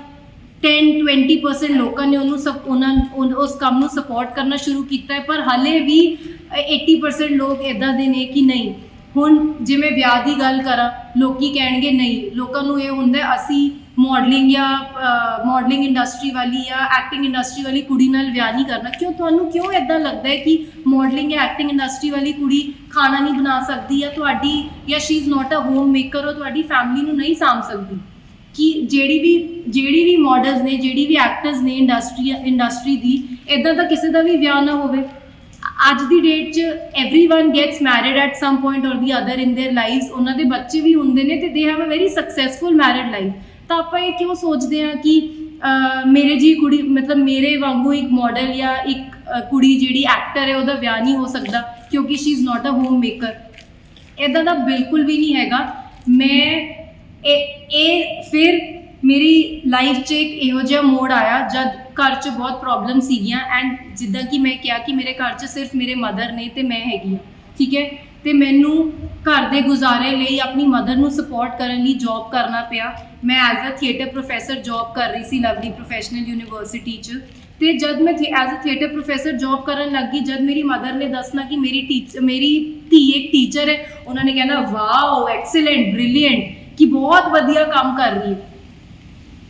10-20% ਲੋਕਾਂ ਨੇ ਉਹਨੂੰ ਸਭ ਉਹਨਾਂ ਉਸ ਕੰਮ ਨੂੰ ਸਪੋਰਟ ਕਰਨਾ ਸ਼ੁਰੂ ਕੀਤਾ ਹੈ ਪਰ ਹਾਲੇ ਵੀ ਅ, 80% ਲੋਕ ਇਦਾਂ ਦੇ ਨੇ ਕਿ ਨਹੀਂ। ਹੁਣ ਜਿਵੇਂ ਵਿਆਹ ਦੀ ਗੱਲ ਕਰਾਂ ਲੋਕੀ ਕਹਿਣਗੇ ਨਹੀਂ ਲੋਕਾਂ ਨੂੰ ਇਹ ਹੁੰਦਾ ਅਸੀਂ ਮਾਡਲਿੰਗ ਜਾਂ ਮਾਡਲਿੰਗ ਇੰਡਸਟਰੀ ਵਾਲੀ ਜਾਂ ਐਕਟਿੰਗ ਇੰਡਸਟਰੀ ਵਾਲੀ ਕੁੜੀ ਨਾਲ ਵਿਆਹ ਨਹੀਂ ਕਰਨਾ ਕਿਉਂ ਤੁਹਾਨੂੰ ਕਿਉਂ ਇਦਾਂ ਲੱਗਦਾ ਹੈ ਕਿ ਮਾਡਲਿੰਗ ਜਾਂ ਐਕਟਿੰਗ ਇੰਡਸਟਰੀ ਵਾਲੀ ਕੁੜੀ ਖਾਣਾ ਨਹੀਂ ਬਣਾ ਸਕਦੀ ਜਾਂ ਤੁਹਾਡੀ ਜਾਂ she is not a homemaker ਉਹ ਤੁਹਾਡੀ ਫੈਮਿਲੀ ਨੂੰ ਨਹੀਂ ਸਾਂਭ ਸਕਦੀ ਕਿ ਜਿਹੜੀ ਵੀ ਜਿਹੜੀ ਵੀ ਮਾਡਲਸ ਨੇ ਜਿਹੜੀ ਵੀ ਐਕਟਰਸ ਨੇ ਇੰਡਸਟਰੀ ਇੰਡਸਟਰੀ ਦੀ ਇਦਾਂ ਤਾਂ ਕਿਸੇ ਦਾ ਵੀ ਵਿਆਹ ਨਾ ਹੋਵੇ ਅੱਜ ਦੀ ਡੇਟ 'ਚ everyone gets married at some point or the other in their lives ਉਹਨਾਂ ਦੇ ਬੱਚੇ ਵੀ ਹੁੰਦੇ ਨੇ ਤੇ they have a very successful married life ਤਾਂ ਆਪਾਂ ਇਹ ਕਿਉਂ ਸੋਚਦੇ ਹਾਂ ਕਿ ਮੇਰੇ ਜੀ ਕੁੜੀ, ਮਤਲਬ ਮੇਰੇ ਵਾਂਗੂ ਇੱਕ ਮਾਡਲ ਜਾਂ ਇੱਕ ਕੁੜੀ ਜਿਹੜੀ ਐਕਟਰ ਹੈ ਉਹਦਾ ਵਿਆਹ ਨਹੀਂ ਹੋ ਸਕਦਾ ਕਿਉਂਕਿ she is not a homemaker ਇਦਾਂ ਦਾ ਬਿਲਕੁਲ ਵੀ ਨਹੀਂ ਹੈਗਾ। ਮੈਂ, ਇਹ ਇਹ ਫਿਰ ਮੇਰੀ ਲਾਈਫ 'ਚ ਇੱਕ ਇਹੋ ਜਿਹਾ ਮੋੜ ਆਇਆ ਜਦ ਘਰ 'ਚ ਬਹੁਤ ਪ੍ਰੋਬਲਮ ਸੀਗੀਆਂ ਐਂਡ ਜਿੱਦਾਂ ਕਿ ਮੈਂ ਕਿਹਾ ਕਿ ਮੇਰੇ ਘਰ 'ਚ ਸਿਰਫ ਮੇਰੇ ਮਦਰ ਨੇ ਤੇ ਮੈਂ ਹੈਗੀ ਹਾਂ। ਠੀਕ ਹੈ? ਤੇ ਮੈਨੂੰ ਘਰ ਦੇ ਗੁਜ਼ਾਰੇ ਲਈ ਆਪਣੀ ਮਦਰ ਨੂੰ ਸਪੋਰਟ ਕਰਨ ਲਈ ਜੌਬ ਕਰਨਾ ਪਿਆ। ਮੈਂ as a theatre professor job ਕਰ ਰਹੀ ਸੀ ਲਵਲੀ ਪ੍ਰੋਫੈਸ਼ਨਲ ਯੂਨੀਵਰਸਿਟੀ 'ਚ। ਤੇ ਜਦ ਮੈਂ as a theatre professor job ਕਰਨ ਲੱਗੀ ਜਦ ਮੇਰੀ ਮਦਰ ਨੇ ਦੱਸਣਾ ਕਿ ਮੇਰੀ ਟੀਚਰ ਮੇਰੀ ਧੀ ਇੱਕ ਟੀਚਰ ਹੈ, ਉਹਨਾਂ ਨੇ ਕਹਿਣਾ, ਵਾਓ ਐਕਸਲੈਂਟ ਬ੍ਰਿਲੀਅੰਟ ਕਿ ਬਹੁਤ ਵਧੀਆ ਕੰਮ ਕਰ ਰਹੀ ਹੈ।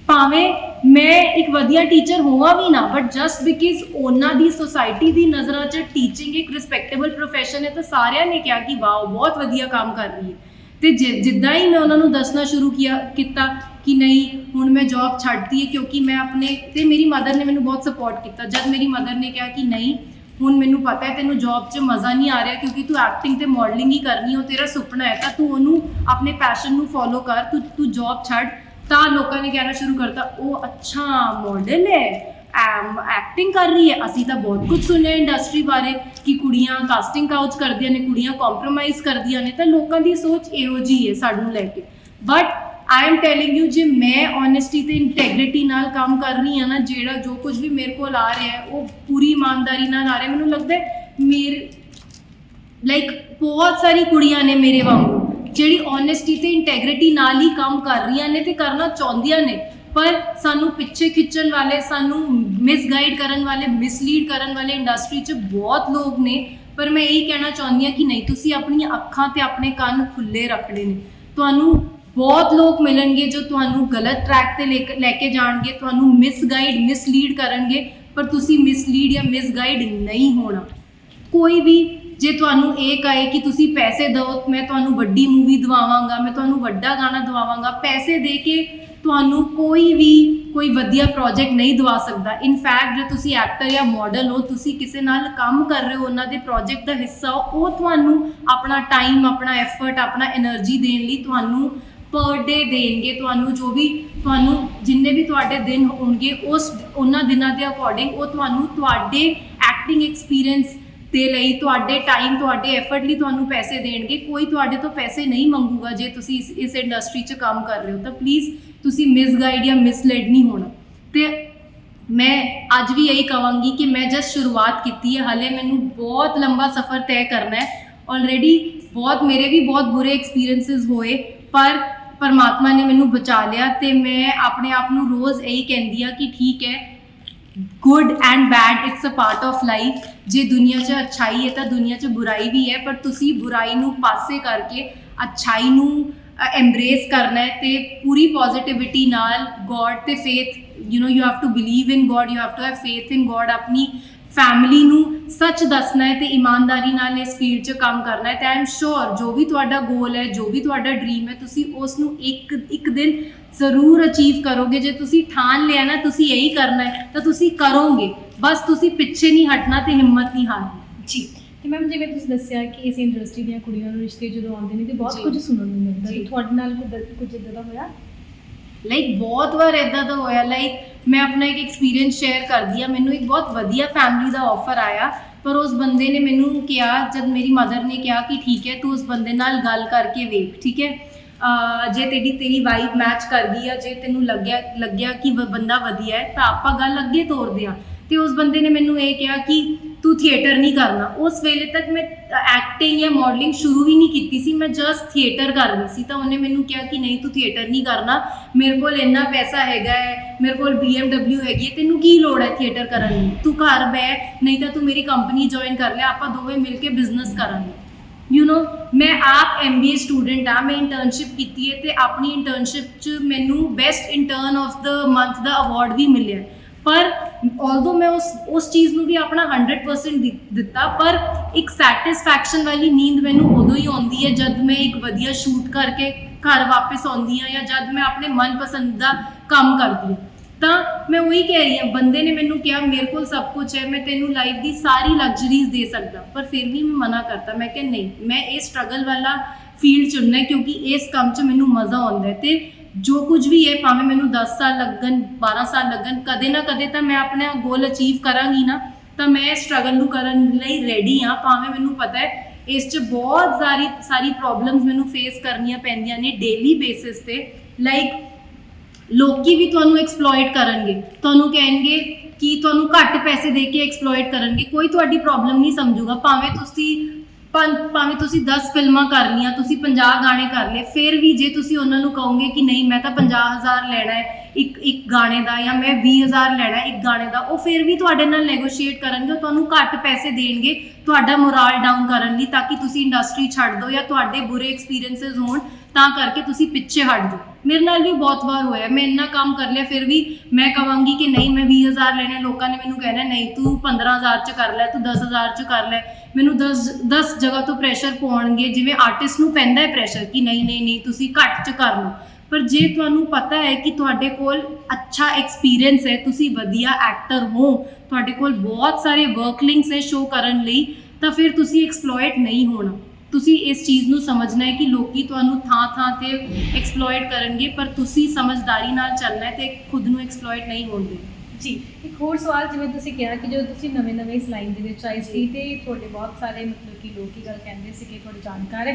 ਭਾਵੇਂ ਮੈਂ ਇੱਕ ਵਧੀਆ ਟੀਚਰ ਹੋਵਾਂ ਵੀ ਨਾ ਬਟ ਜਸਟ ਬਿਕਾਜ਼ ਉਹਨਾਂ ਦੀ ਸੋਸਾਇਟੀ ਦੀ ਨਜ਼ਰਾਂ 'ਚ ਟੀਚਿੰਗ ਇੱਕ ਰਿਸਪੈਕਟੇਬਲ ਪ੍ਰੋਫੈਸ਼ਨ ਹੈ, ਤਾਂ ਸਾਰਿਆਂ ਨੇ ਕਿਹਾ ਕਿ ਵਾਓ, ਬਹੁਤ ਵਧੀਆ ਕੰਮ ਕਰ ਰਹੀ ਹੈ। ਤੇ ਜਿ- ਜਿੱਦਾਂ ਹੀ ਮੈਂ ਉਹਨਾਂ ਨੂੰ ਦੱਸਣਾ ਸ਼ੁਰੂ ਕੀਤਾ ਕੀਤਾ ਕਿ ਨਹੀਂ, ਹੁਣ ਮੈਂ ਜੌਬ ਛੱਡਤੀ ਹੈ, ਕਿਉਂਕਿ ਮੈਂ ਆਪਣੇ, ਤੇ ਮੇਰੀ ਮਦਰ ਨੇ ਮੈਨੂੰ ਬਹੁਤ ਸਪੋਰਟ ਕੀਤਾ। ਜਦ ਮੇਰੀ ਮਦਰ ਨੇ ਕਿਹਾ ਕਿ ਨਹੀਂ, ਹੁਣ ਮੈਨੂੰ ਪਤਾ ਹੈ, ਤੈਨੂੰ ਜੌਬ 'ਚ ਮਜ਼ਾ ਨਹੀਂ ਆ ਰਿਹਾ, ਕਿਉਂਕਿ ਤੂੰ ਐਕਟਿੰਗ ਤੇ ਮਾਡਲਿੰਗ ਹੀ ਕਰਨੀ ਹੈ, ਉਹ ਤੇਰਾ ਸੁਪਨਾ ਹੈ, ਤਾਂ ਤੂੰ ਉਹਨੂੰ ਆਪਣੇ ਪੈਸ਼ਨ ਨੂੰ ਫੋਲੋ ਕਰ, ਤੂੰ ਤੂੰ ਜੌਬ ਛੱਡ। ਤਾਂ ਲੋਕਾਂ ਨੇ ਕਹਿਣਾ ਸ਼ੁਰੂ ਕਰਤਾ, ਉਹ ਅੱਛਾ ਮਾਡਲ ਹੈ, ਐਮ ਐਕਟਿੰਗ ਕਰ ਰਹੀ ਹੈ। ਅਸੀਂ ਤਾਂ ਬਹੁਤ ਕੁਝ ਸੁਣਿਆ ਇੰਡਸਟਰੀ ਬਾਰੇ ਕਿ ਕੁੜੀਆਂ ਕਾਸਟਿੰਗ ਕਾਊਚ ਕਰਦੀਆਂ ਨੇ, ਕੁੜੀਆਂ ਕੰਪਰੋਮਾਈਜ਼ ਕਰਦੀਆਂ ਨੇ, ਤਾਂ ਲੋਕਾਂ ਦੀ ਸੋਚ ਇਹੋ ਜੀ ਹੈ ਸਾਨੂੰ ਲੈ ਕੇ। But I am telling you ਜੇ ਮੈਂ ਓਨੈਸਟੀ ਤੇ ਇੰਟੈਗ੍ਰਿਟੀ ਨਾਲ ਕੰਮ ਕਰ ਰਹੀ ਹਾਂ ਨਾ, ਜਿਹੜਾ ਜੋ ਕੁਝ ਵੀ ਮੇਰੇ ਕੋਲ ਆ ਰਿਹਾ ਹੈ, ਉਹ ਪੂਰੀ ਇਮਾਨਦਾਰੀ ਨਾਲ ਆ ਰਿਹਾ ਮੈਨੂੰ ਲੱਗਦਾ ਹੈ, ਮੇਰੇ ਲਾਈਕ ਬਹੁਤ ਸਾਰੀ ਕੁੜੀਆਂ ਨੇ ਮੇਰੇ ਵਾਂਗੂ ਜਿਹੜੀ ਓਨੈਸਟੀ ਤੇ ਇੰਟੈਗ੍ਰਿਟੀ ਨਾਲ ਹੀ ਕੰਮ ਕਰ ਰਹੀਆਂ ਨੇ ਤੇ ਕਰਨਾ ਚਾਹੁੰਦੀਆਂ ਨੇ, ਪਰ ਸਾਨੂੰ ਪਿੱਛੇ ਖਿੱਚਣ ਵਾਲੇ, ਸਾਨੂੰ ਮਿਸਗਾਈਡ ਕਰਨ ਵਾਲੇ ਮਿਸਲੀਡ ਕਰਨ ਵਾਲੇ ਇੰਡਸਟਰੀ 'ਚ ਬਹੁਤ ਲੋਕ ਨੇ। ਪਰ ਮੈਂ ਇਹੀ ਕਹਿਣਾ ਚਾਹੁੰਦੀ ਹਾਂ ਕਿ ਨਹੀਂ, ਤੁਸੀਂ ਆਪਣੀਆਂ ਅੱਖਾਂ ਤੇ ਆਪਣੇ ਕੰਨ ਖੁੱਲੇ ਰੱਖਣੇ ਨੇ। ਤੁਹਾਨੂੰ ਬਹੁਤ ਲੋਕ ਮਿਲਣਗੇ ਜੋ ਤੁਹਾਨੂੰ ਗਲਤ ਟਰੈਕ ਤੇ ਲੈ ਕੇ- ਲੈ ਕੇ ਜਾਣਗੇ, ਤੁਹਾਨੂੰ ਮਿਸਗਾਈਡ ਮਿਸਲੀਡ ਕਰਨਗੇ, ਪਰ ਤੁਸੀਂ ਮਿਸਲੀਡ ਜਾਂ ਮਿਸਗਾਈਡ ਨਹੀਂ ਹੋਣਾ। ਕੋਈ ਵੀ ਜੇ ਤੁਹਾਨੂੰ ਇਹ ਕਹੇ ਕਿ ਤੁਸੀਂ ਪੈਸੇ ਦਿਓ, ਮੈਂ ਤੁਹਾਨੂੰ ਵੱਡੀ ਮੂਵੀ ਦਵਾਵਾਂਗਾ, ਮੈਂ ਤੁਹਾਨੂੰ ਵੱਡਾ ਗਾਣਾ ਦਵਾਵਾਂਗਾ, ਪੈਸੇ ਦੇ ਕੇ ਤੁਹਾਨੂੰ ਕੋਈ ਵੀ ਕੋਈ ਵਧੀਆ ਪ੍ਰੋਜੈਕਟ ਨਹੀਂ ਦਵਾ ਸਕਦਾ। ਇਨ ਫੈਕਟ ਜੇ ਤੁਸੀਂ ਐਕਟਰ ਜਾਂ ਮਾਡਲ ਹੋ, ਤੁਸੀਂ ਕਿਸੇ ਨਾਲ ਕੰਮ ਕਰ ਰਹੇ ਹੋ, ਉਹਨਾਂ ਦੇ ਪ੍ਰੋਜੈਕਟ ਦਾ ਹਿੱਸਾ ਹੋ, ਉਹ ਤੁਹਾਨੂੰ ਆਪਣਾ ਟਾਈਮ ਆਪਣਾ ਐਫਰਟ ਆਪਣਾ એનર્ਜੀ ਦੇਣ ਲਈ ਤੁਹਾਨੂੰ ਪਰ ਡੇ ਦੇਣਗੇ। ਤੁਹਾਨੂੰ ਜੋ ਵੀ ਤੁਹਾਨੂੰ ਜਿੰਨੇ ਵੀ ਤੁਹਾਡੇ ਦਿਨ ਹੋਣਗੇ, ਉਸ ਉਹਨਾਂ ਦਿਨਾਂ ਦੇ ਅਕੋਰਡਿੰਗ ਉਹ ਤੁਹਾਨੂੰ ਤੁਹਾਡੇ ਐਕਟਿੰਗ ਐਕਸਪੀਰੀਅੰਸ ਦੇ ਲਈ ਤੁਹਾਡੇ ਟਾਈਮ ਤੁਹਾਡੇ ਐਫਰਟ ਲਈ ਤੁਹਾਨੂੰ ਪੈਸੇ ਦੇਣਗੇ। ਕੋਈ ਤੁਹਾਡੇ ਤੋਂ ਪੈਸੇ ਨਹੀਂ ਮੰਗੂਗਾ ਜੇ ਤੁਸੀਂ ਇਸ ਇਸ ਇੰਡਸਟਰੀ 'ਚ ਕੰਮ ਕਰ ਰਹੇ ਹੋ। ਤਾਂ ਪਲੀਜ਼ ਤੁਸੀਂ ਮਿਸਗਾਈਡ ਜਾਂ ਮਿਸਲੈਡ ਨਹੀਂ ਹੋਣਾ। ਤੇ ਮੈਂ ਅੱਜ ਵੀ ਇਹੀ ਕਹਾਂਗੀ ਕਿ ਮੈਂ ਜਸਟ ਸ਼ੁਰੂਆਤ ਕੀਤੀ ਹੈ। ਹਲੇ ਮੈਨੂੰ ਬਹੁਤ ਲੰਬਾ ਸਫ਼ਰ ਤੈਅ ਕਰਨਾ ਹੈ। ਆਲਰੇਡੀ ਬਹੁਤ, ਮੇਰੇ ਵੀ ਬਹੁਤ ਬੁਰੇ ਐਕਸਪੀਰੀਐਂਸਸ ਹੋਏ, ਪਰ ਪਰਮਾਤਮਾ ਨੇ ਮੈਨੂੰ ਬਚਾ ਲਿਆ ਤੇ ਮੈਂ ਆਪਣੇ ਆਪ ਨੂੰ ਰੋਜ਼ ਇਹੀ ਕਹਿੰਦੀ ਆ ਕਿ ਠੀਕ ਹੈ। Good and bad it's a part of life ਜੇ ਦੁਨੀਆ 'ਚ ਅੱਛਾਈ ਹੈ ਤਾਂ ਦੁਨੀਆ 'ਚ ਬੁਰਾਈ ਵੀ ਹੈ, ਪਰ ਤੁਸੀਂ ਬੁਰਾਈ ਨੂੰ ਪਾਸੇ ਕਰਕੇ ਅੱਛਾਈ ਨੂੰ ਐਮਬ੍ਰੇਸ ਕਰਨਾ ਹੈ ਤੇ ਪੂਰੀ ਪੋਜ਼ਿਟਿਵਿਟੀ ਨਾਲ ਗੋਡ ਤੇ faith you know you have to believe in God you have to have faith in God ਆਪਣੀ ਫੈਮਿਲੀ ਨੂੰ ਸੱਚ ਦੱਸਣਾ ਹੈ ਤੇ ਇਮਾਨਦਾਰੀ ਨਾਲ ਇਸ ਫੀਲਡ 'ਚ ਕੰਮ ਕਰਨਾ ਹੈ। ਤੇ ਆਮ ਸ਼ੋਰ ਜੋ ਵੀ ਤੁਹਾਡਾ ਗੋਲ ਹੈ ਜੋ ਵੀ ਤੁਹਾਡਾ ਡ੍ਰੀਮ ਹੈ ਤੁਸੀਂ ਉਸ ਨੂੰ ਇੱਕ ਇੱਕ ਦਿਨ ਜ਼ਰੂਰ ਅਚੀਵ ਕਰੋਗੇ। ਜੇ ਤੁਸੀਂ ਠਾਣ ਲਿਆ ਨਾ ਤੁਸੀਂ ਇਹੀ ਕਰਨਾ ਹੈ ਤਾਂ ਤੁਸੀਂ ਕਰੋਗੇ। ਬਸ ਤੁਸੀਂ ਪਿੱਛੇ ਨਹੀਂ ਹਟਣਾ ਤੇ ਹਿੰਮਤ ਨਹੀਂ ਹਾਰਨੀ। ਜੀ। ਤੇ ਮੈਮ ਜਿਵੇਂ ਤੁਸੀਂ ਦੱਸਿਆ ਕਿ ਇਸ ਇੰਡਸਟਰੀ ਦੀਆਂ ਕੁੜੀਆਂ ਨੂੰ ਰਿਸ਼ਤੇ ਜਦੋਂ ਆਉਂਦੇ ਨੇ ਤੇ ਬਹੁਤ। ਕੁਝ ਸੁਣਨ ਨੂੰ ਮਿਲਦਾ। ਤੁਹਾਡੇ ਨਾਲ ਕੁਝ ਕੁਝ ਇਦਾਂ ਦਾ ਹੋਇਆ? ਲਾਈਕ ਬਹੁਤ ਵਾਰ ਇਦਾਂ ਦਾ ਹੋਇਆ ਲਾਈਕ ਮੈਂ ਆਪਣਾ ਇੱਕ ਐਕਸਪੀਰੀਅੰਸ ਸ਼ੇਅਰ ਕਰਦੀ ਆ ਮੈਨੂੰ ਇੱਕ ਬਹੁਤ ਵਧੀਆ ਫੈਮਿਲੀ ਦਾ ਆਫਰ ਆਇਆ, ਪਰ ਉਸ ਬੰਦੇ ਨੇ ਮੈਨੂੰ ਕਿਹਾ, ਜਦ ਮੇਰੀ ਮਦਰ ਨੇ ਕਿਹਾ ਕਿ ਠੀਕ ਹੈ, ਤੂੰ ਉਸ ਬੰਦੇ ਨਾਲ ਗੱਲ ਕਰਕੇ ਵੇਖ, ਠੀਕ ਹੈ? ਜੇ ਤੇਰੀ ਤੇਰੀ ਵਾਈਬ ਮੈਚ ਕਰਦੀ ਆ, ਜੇ ਤੈਨੂੰ ਲੱਗਿਆ ਲੱਗਿਆ ਕਿ ਬੰਦਾ ਵਧੀਆ ਹੈ, ਤਾਂ ਆਪਾਂ ਗੱਲ ਅੱਗੇ ਤੋਰਦੇ ਆ ਤੇ ਉਸ ਬੰਦੇ ਨੇ ਮੈਨੂੰ ਇਹ ਕਿਹਾ ਕਿ ਤੂੰ ਥੀਏਟਰ ਨਹੀਂ ਕਰਨਾ। ਉਸ ਵੇਲੇ ਤੱਕ ਮੈਂ ਐਕਟਿੰਗ ਜਾਂ ਮਾਡਲਿੰਗ ਸ਼ੁਰੂ ਵੀ ਨਹੀਂ ਕੀਤੀ ਸੀ। ਮੈਂ ਜਸਟ ਥੀਏਟਰ ਕਰ ਰਹੀ ਸੀ। ਤਾਂ ਉਹਨੇ ਮੈਨੂੰ ਕਿਹਾ ਕਿ ਨਹੀਂ, ਤੂੰ ਥੀਏਟਰ ਨਹੀਂ ਕਰਨਾ। ਮੇਰੇ ਕੋਲ ਇੰਨਾ ਪੈਸਾ ਹੈਗਾ ਹੈ, ਮੇਰੇ ਕੋਲ BMW ਹੈਗੀ ਹੈ, ਤੈਨੂੰ ਕੀ ਲੋੜ ਹੈ ਥੀਏਟਰ ਕਰਨ ਦੀ? ਤੂੰ ਘਰ ਬੈ ਨਹੀਂ ਤਾਂ ਤੂੰ ਮੇਰੀ ਕੰਪਨੀ ਜੁਆਇਨ ਕਰ ਲੈ ਆਪਾਂ ਦੋਵੇਂ ਮਿਲ ਕੇ ਬਿਜ਼ਨਸ ਕਰਾਂਗੇ। ਯੂ نو ਮੈਂ ਆਪ MBA ਸਟੂਡੈਂਟ ਆ ਮੈਂ ਇੰਟਰਨਸ਼ਿਪ ਕੀਤੀ ਹੈ ਤੇ ਆਪਣੀ ਇੰਟਰਨਸ਼ਿਪ 'ਚ ਮੈਨੂੰ best intern of the month the award ਵੀ ਮਿਲਿਆ। ਪਰ ਆਲਦੋ ਮੈਂ ਉਸ ਉਸ ਚੀਜ਼ ਨੂੰ ਵੀ ਆਪਣਾ 100% ਦਿੱਤਾ, ਪਰ ਇੱਕ ਸੈਟੀਸਫੈਕਸ਼ਨ ਵਾਲੀ ਨੀਂਦ ਮੈਨੂੰ ਉਦੋਂ ਹੀ ਆਉਂਦੀ ਹੈ ਜਦ ਮੈਂ ਇੱਕ ਵਧੀਆ ਸ਼ੂਟ ਕਰਕੇ ਘਰ ਵਾਪਸ ਆਉਂਦੀ ਹਾਂ ਜਾਂ ਜਦ ਮੈਂ ਆਪਣੇ ਮਨਪਸੰਦ ਦਾ ਕੰਮ ਕਰਦੀ ਹਾਂ। ਤਾਂ ਮੈਂ ਉਹੀ ਕਹਿ ਰਹੀ ਹਾਂ, ਬੰਦੇ ਨੇ ਮੈਨੂੰ ਕਿਹਾ, ਮੇਰੇ ਕੋਲ ਸਭ ਕੁਝ ਹੈ, ਮੈਂ ਤੈਨੂੰ ਲਾਈਫ ਦੀ ਸਾਰੀ ਲਗਜ਼ਰੀਜ਼ ਦੇ ਸਕਦਾ। ਪਰ ਫਿਰ ਵੀ ਮੈਂ ਮਨਾ ਕਰਤਾ, ਮੈਂ ਕਿਹਾ, ਨਹੀਂ, ਮੈਂ ਇਹ ਸਟਰਗਲ ਵਾਲਾ ਫੀਲਡ ਚੁਣਨਾ ਕਿਉਂਕਿ ਇਸ ਕੰਮ 'ਚ ਮੈਨੂੰ ਮਜ਼ਾ ਆਉਂਦਾ ਹੈ। ਤੇ ਜੋ ਕੁਝ ਵੀ ਹੈ ਭਾਵੇਂ ਮੈਨੂੰ 10 ਸਾਲ ਲੱਗਣ 12 ਸਾਲ ਲੱਗਣ, ਕਦੇ ਨਾ ਕਦੇ ਤਾਂ ਮੈਂ ਆਪਣਾ ਗੋਲ ਅਚੀਵ ਕਰਾਂਗੀ ਨਾ, ਤਾਂ ਮੈਂ ਸਟਰਗਲ ਨੂੰ ਕਰਨ ਲਈ ਰੈਡੀ ਹਾਂ। ਭਾਵੇਂ ਮੈਨੂੰ ਪਤਾ ਹੈ, ਇਸ 'ਚ ਬਹੁਤ ਸਾਰੀ ਸਾਰੀ ਪ੍ਰੋਬਲਮਸ ਮੈਨੂੰ ਫੇਸ ਕਰਨੀਆਂ ਪੈਂਦੀਆਂ ਨੇ ਡੇਲੀ ਬੇਸਿਸ ਤੇ। ਲਾਈਕ ਲੋਕੀ ਵੀ ਤੁਹਾਨੂੰ ਐਕਸਪਲੋਇਟ ਕਰਨਗੇ। ਤੁਹਾਨੂੰ ਕਹਿਣਗੇ ਕਿ ਤੁਹਾਨੂੰ ਘੱਟ ਪੈਸੇ ਦੇ ਕੇ ਐਕਸਪਲੋਇਟ ਕਰਨਗੇ। ਕੋਈ ਤੁਹਾਡੀ ਪ੍ਰੋਬਲਮ ਨਹੀਂ ਸਮਝੂਗਾ। ਭਾਵੇਂ ਤੁਸੀਂ ਪੰ- ਭਾਵੇਂ ਤੁਸੀਂ 10 ਫਿਲਮਾਂ ਕਰ ਲੀਆਂ ਤੁਸੀਂ 50 ਗਾਣੇ ਕਰ ਲਏ, ਫਿਰ ਵੀ ਜੇ ਤੁਸੀਂ ਉਹਨਾਂ ਨੂੰ ਕਹੋਗੇ ਕਿ ਨਹੀਂ, ਮੈਂ ਤਾਂ 50000 ਲੈਣਾ ਹੈ ਇੱਕ ਇੱਕ ਗਾਣੇ ਦਾ ਜਾਂ ਮੈਂ 20000 ਲੈਣਾ ਹੈ ਇੱਕ ਗਾਣੇ ਦਾ, ਉਹ ਫਿਰ ਵੀ ਤੁਹਾਡੇ ਨਾਲ ਨੈਗੋਸ਼ੀਏਟ ਕਰਨਗੇ, ਉਹ ਤੁਹਾਨੂੰ ਘੱਟ ਪੈਸੇ ਦੇਣਗੇ, ਤੁਹਾਡਾ ਮੋਰਲ ਡਾਊਨ ਕਰਨ ਲਈ, ਤਾਂ ਕਿ ਤੁਸੀਂ ਇੰਡਸਟਰੀ ਛੱਡ ਦਿਓ ਜਾਂ ਤੁਹਾਡੇ ਬੁਰੇ ਐਕਸਪੀਰੀਐਂਸਸ ਹੋਣ, ਤਾਂ ਕਰਕੇ ਤੁਸੀਂ ਪਿੱਛੇ ਹਟ ਜਾਓ। ਮੇਰੇ ਨਾਲ ਵੀ ਬਹੁਤ ਵਾਰ ਹੋਇਆ ਮੈਂ ਇੰਨਾ ਕੰਮ ਕਰ ਲਿਆ, ਫਿਰ ਵੀ ਮੈਂ ਕਵਾਂਗੀ ਕਿ ਨਹੀਂ, ਮੈਂ 20000 ਲੈਣੇ ਲੋਕਾਂ ਨੇ ਮੈਨੂੰ ਕਹਿਣਾ ਨਹੀਂ, ਤੂੰ 15000 ਚ ਕਰ ਲੈ, ਤੂੰ 10000 ਚ ਕਰ ਲੈ। ਮੈਨੂੰ 10 10 ਜਗ੍ਹਾ ਤੋਂ ਪ੍ਰੈਸ਼ਰ ਪਾਉਣਗੇ, ਜਿਵੇਂ ਆਰਟਿਸਟ ਨੂੰ ਪੈਂਦਾ ਹੈ ਪ੍ਰੈਸ਼ਰ ਕਿ ਨਹੀਂ ਨਹੀਂ ਨਹੀਂ, ਤੁਸੀਂ ਘੱਟ ਚ ਕਰ ਲਓ। ਪਰ ਜੇ ਤੁਹਾਨੂੰ ਪਤਾ ਹੈ ਕਿ ਤੁਹਾਡੇ ਕੋਲ ਅੱਛਾ ਐਕਸਪੀਰੀਅੰਸ ਹੈ, ਤੁਸੀਂ ਵਧੀਆ ਐਕਟਰ ਹੋ, ਤੁਹਾਡੇ ਕੋਲ ਬਹੁਤ ਸਾਰੇ ਵਰਕ ਲਿੰਕਸ ਹੈ ਸ਼ੋ ਕਰਨ ਲਈ, ਤਾਂ ਫਿਰ ਤੁਸੀਂ ਐਕਸਪਲੋਇਟ ਨਹੀਂ ਹੋਣਾ। ਤੁਸੀਂ ਇਸ ਚੀਜ਼ ਨੂੰ ਸਮਝਣਾ ਹੈ ਕਿ ਲੋਕੀ ਤੁਹਾਨੂੰ ਥਾਂ ਥਾਂ ਤੇ ਐਕਸਪਲੋਇਟ ਕਰਨਗੇ ਪਰ ਤੁਸੀਂ ਸਮਝਦਾਰੀ ਨਾਲ ਚੱਲਣਾ ਹੈ ਤੇ ਖੁਦ ਨੂੰ ਐਕਸਪਲੋਇਟ ਨਹੀਂ ਹੋਣ ਦੇਣਾ ਜੀ ਇੱਕ ਹੋਰ ਸਵਾਲ ਜਿਵੇਂ ਤੁਸੀਂ ਕਿਹਾ ਕਿ ਜਦੋਂ ਤੁਸੀਂ ਨਵੇਂ ਨਵੇਂ ਇਸ ਲਾਈਨ ਦੇ ਵਿੱਚ ਆਏ ਸੀ ਤੇ ਤੁਹਾਡੇ ਬਹੁਤ ਸਾਰੇ ਮਤਲਬ ਕਿ ਲੋਕ ਗੱਲ ਕਹਿੰਦੇ ਸੀ ਕਿ ਤੁਹਾਡੇ ਜਾਣਕਾਰ ਹੈ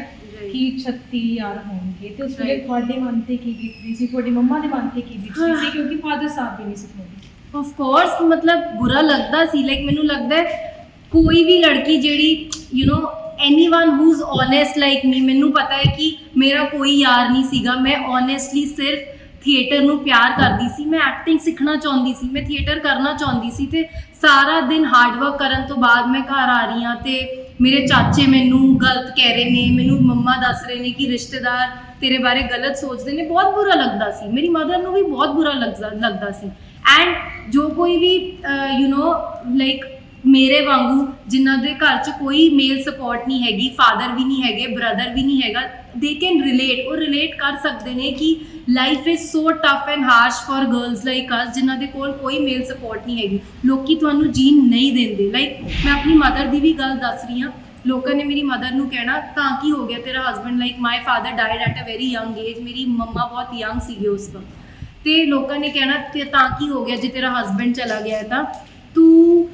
ਕਿ 36 ਯਾਰ ਹੋਣਗੇ ਤੇ ਉਸ ਵੇਲੇ. ਤੁਹਾਡੇ ਮਨ ਤੇ ਕੀ ਬੀਤਦੀ ਸੀ? ਤੁਹਾਡੀ ਮੰਮਾ ਦੇ ਮਨ ਤੇ ਕੀ ਬੀਤਦੀ। ਸੀ? ਕਿਉਂਕਿ ਫਾਦਰ ਸਾਹਿਬ ਵੀ ਨਹੀਂ ਸੀ ਤੁਹਾਡੇ ਆਫ ਕੋਰਸ ਮਤਲਬ ਬੁਰਾ ਲੱਗਦਾ ਸੀ। ਲਾਈਕ ਮੈਨੂੰ ਲੱਗਦਾ ਹੈ ਕੋਈ ਵੀ ਲੜਕੀ ਜਿਹੜੀ you know anyone who's honest like me ਮੈਨੂੰ ਪਤਾ ਹੈ ਕਿ ਮੇਰਾ ਕੋਈ ਯਾਰ ਨਹੀਂ ਸੀਗਾ। ਮੈਂ ਓਨੈਸਟਲੀ ਸਿਰਫ ਥੀਏਟਰ ਨੂੰ ਪਿਆਰ ਕਰਦੀ ਸੀ। ਮੈਂ ਐਕਟਿੰਗ ਸਿੱਖਣਾ ਚਾਹੁੰਦੀ ਸੀ। ਮੈਂ ਥੀਏਟਰ ਕਰਨਾ ਚਾਹੁੰਦੀ ਸੀ ਤੇ ਸਾਰਾ ਦਿਨ ਹਾਰਡ ਵਰਕ ਕਰਨ ਤੋਂ ਬਾਅਦ ਮੈਂ ਘਰ ਆ ਰਹੀ ਹਾਂ ਤੇ ਮੇਰੇ ਚਾਚੇ ਮੈਨੂੰ ਗਲਤ ਕਹਿ ਰਹੇ ਨੇ, ਮੈਨੂੰ ਮੰਮਾ ਦੱਸ ਰਹੇ ਨੇ ਕਿ ਰਿਸ਼ਤੇਦਾਰ ਤੇਰੇ ਬਾਰੇ ਗਲਤ ਸੋਚਦੇ ਨੇ। ਬਹੁਤ ਬੁਰਾ ਲੱਗਦਾ ਸੀ। ਮੇਰੀ ਮਦਰ ਨੂੰ ਵੀ ਬਹੁਤ ਬੁਰਾ ਲੱਗਦਾ ਲੱਗਦਾ ਸੀ। ਐਂਡ ਜੋ ਕੋਈ ਵੀ ਯੂ نو ਲਾਈਕ ਮੇਰੇ ਵਾਂਗੂ ਜਿਨ੍ਹਾਂ ਦੇ ਘਰ 'ਚ ਕੋਈ ਮੇਲ ਸਪੋਰਟ ਨਹੀਂ ਹੈਗੀ ਫਾਦਰ ਵੀ ਨਹੀਂ ਹੈਗੇ ਬ੍ਰਦਰ ਵੀ ਨਹੀਂ ਹੈਗਾ ਦੇ ਕੈਨ ਰਿਲੇਟ ਉਹ ਰਿਲੇਟ ਕਰ ਸਕਦੇ ਨੇ ਕਿ life is so tough and harsh for girls like us ਜਿਨ੍ਹਾਂ ਦੇ ਕੋਲ ਕੋਈ ਮੇਲ ਸਪੋਰਟ ਨਹੀਂ ਹੈਗੀ। ਲੋਕੀ ਤੁਹਾਨੂੰ ਜੀਣ ਨਹੀਂ ਦਿੰਦੇ। ਲਾਈਕ ਮੈਂ ਆਪਣੀ ਮਦਰ ਦੀ ਵੀ ਗੱਲ ਦੱਸ ਰਹੀ ਹਾਂ। ਲੋਕਾਂ ਨੇ ਮੇਰੀ ਮਦਰ ਨੂੰ ਕਹਿਣਾ, ਤਾਂ ਕੀ ਹੋ ਗਿਆ ਤੇਰਾ husband like my father died at a very young age ਮੇਰੀ ਮੰਮਾ ਬਹੁਤ ਯੰਗ ਸੀਗੇ ਉਸ ਵਕਤ ਤੇ ਲੋਕਾਂ ਨੇ ਕਹਿਣਾ ਤੇ ਤਾਂ ਕੀ ਹੋ ਗਿਆ ਜੇ ਤੇਰਾ ਹਸਬੰਡ ਚਲਾ ਗਿਆ ਤਾਂ। ਤੂੰ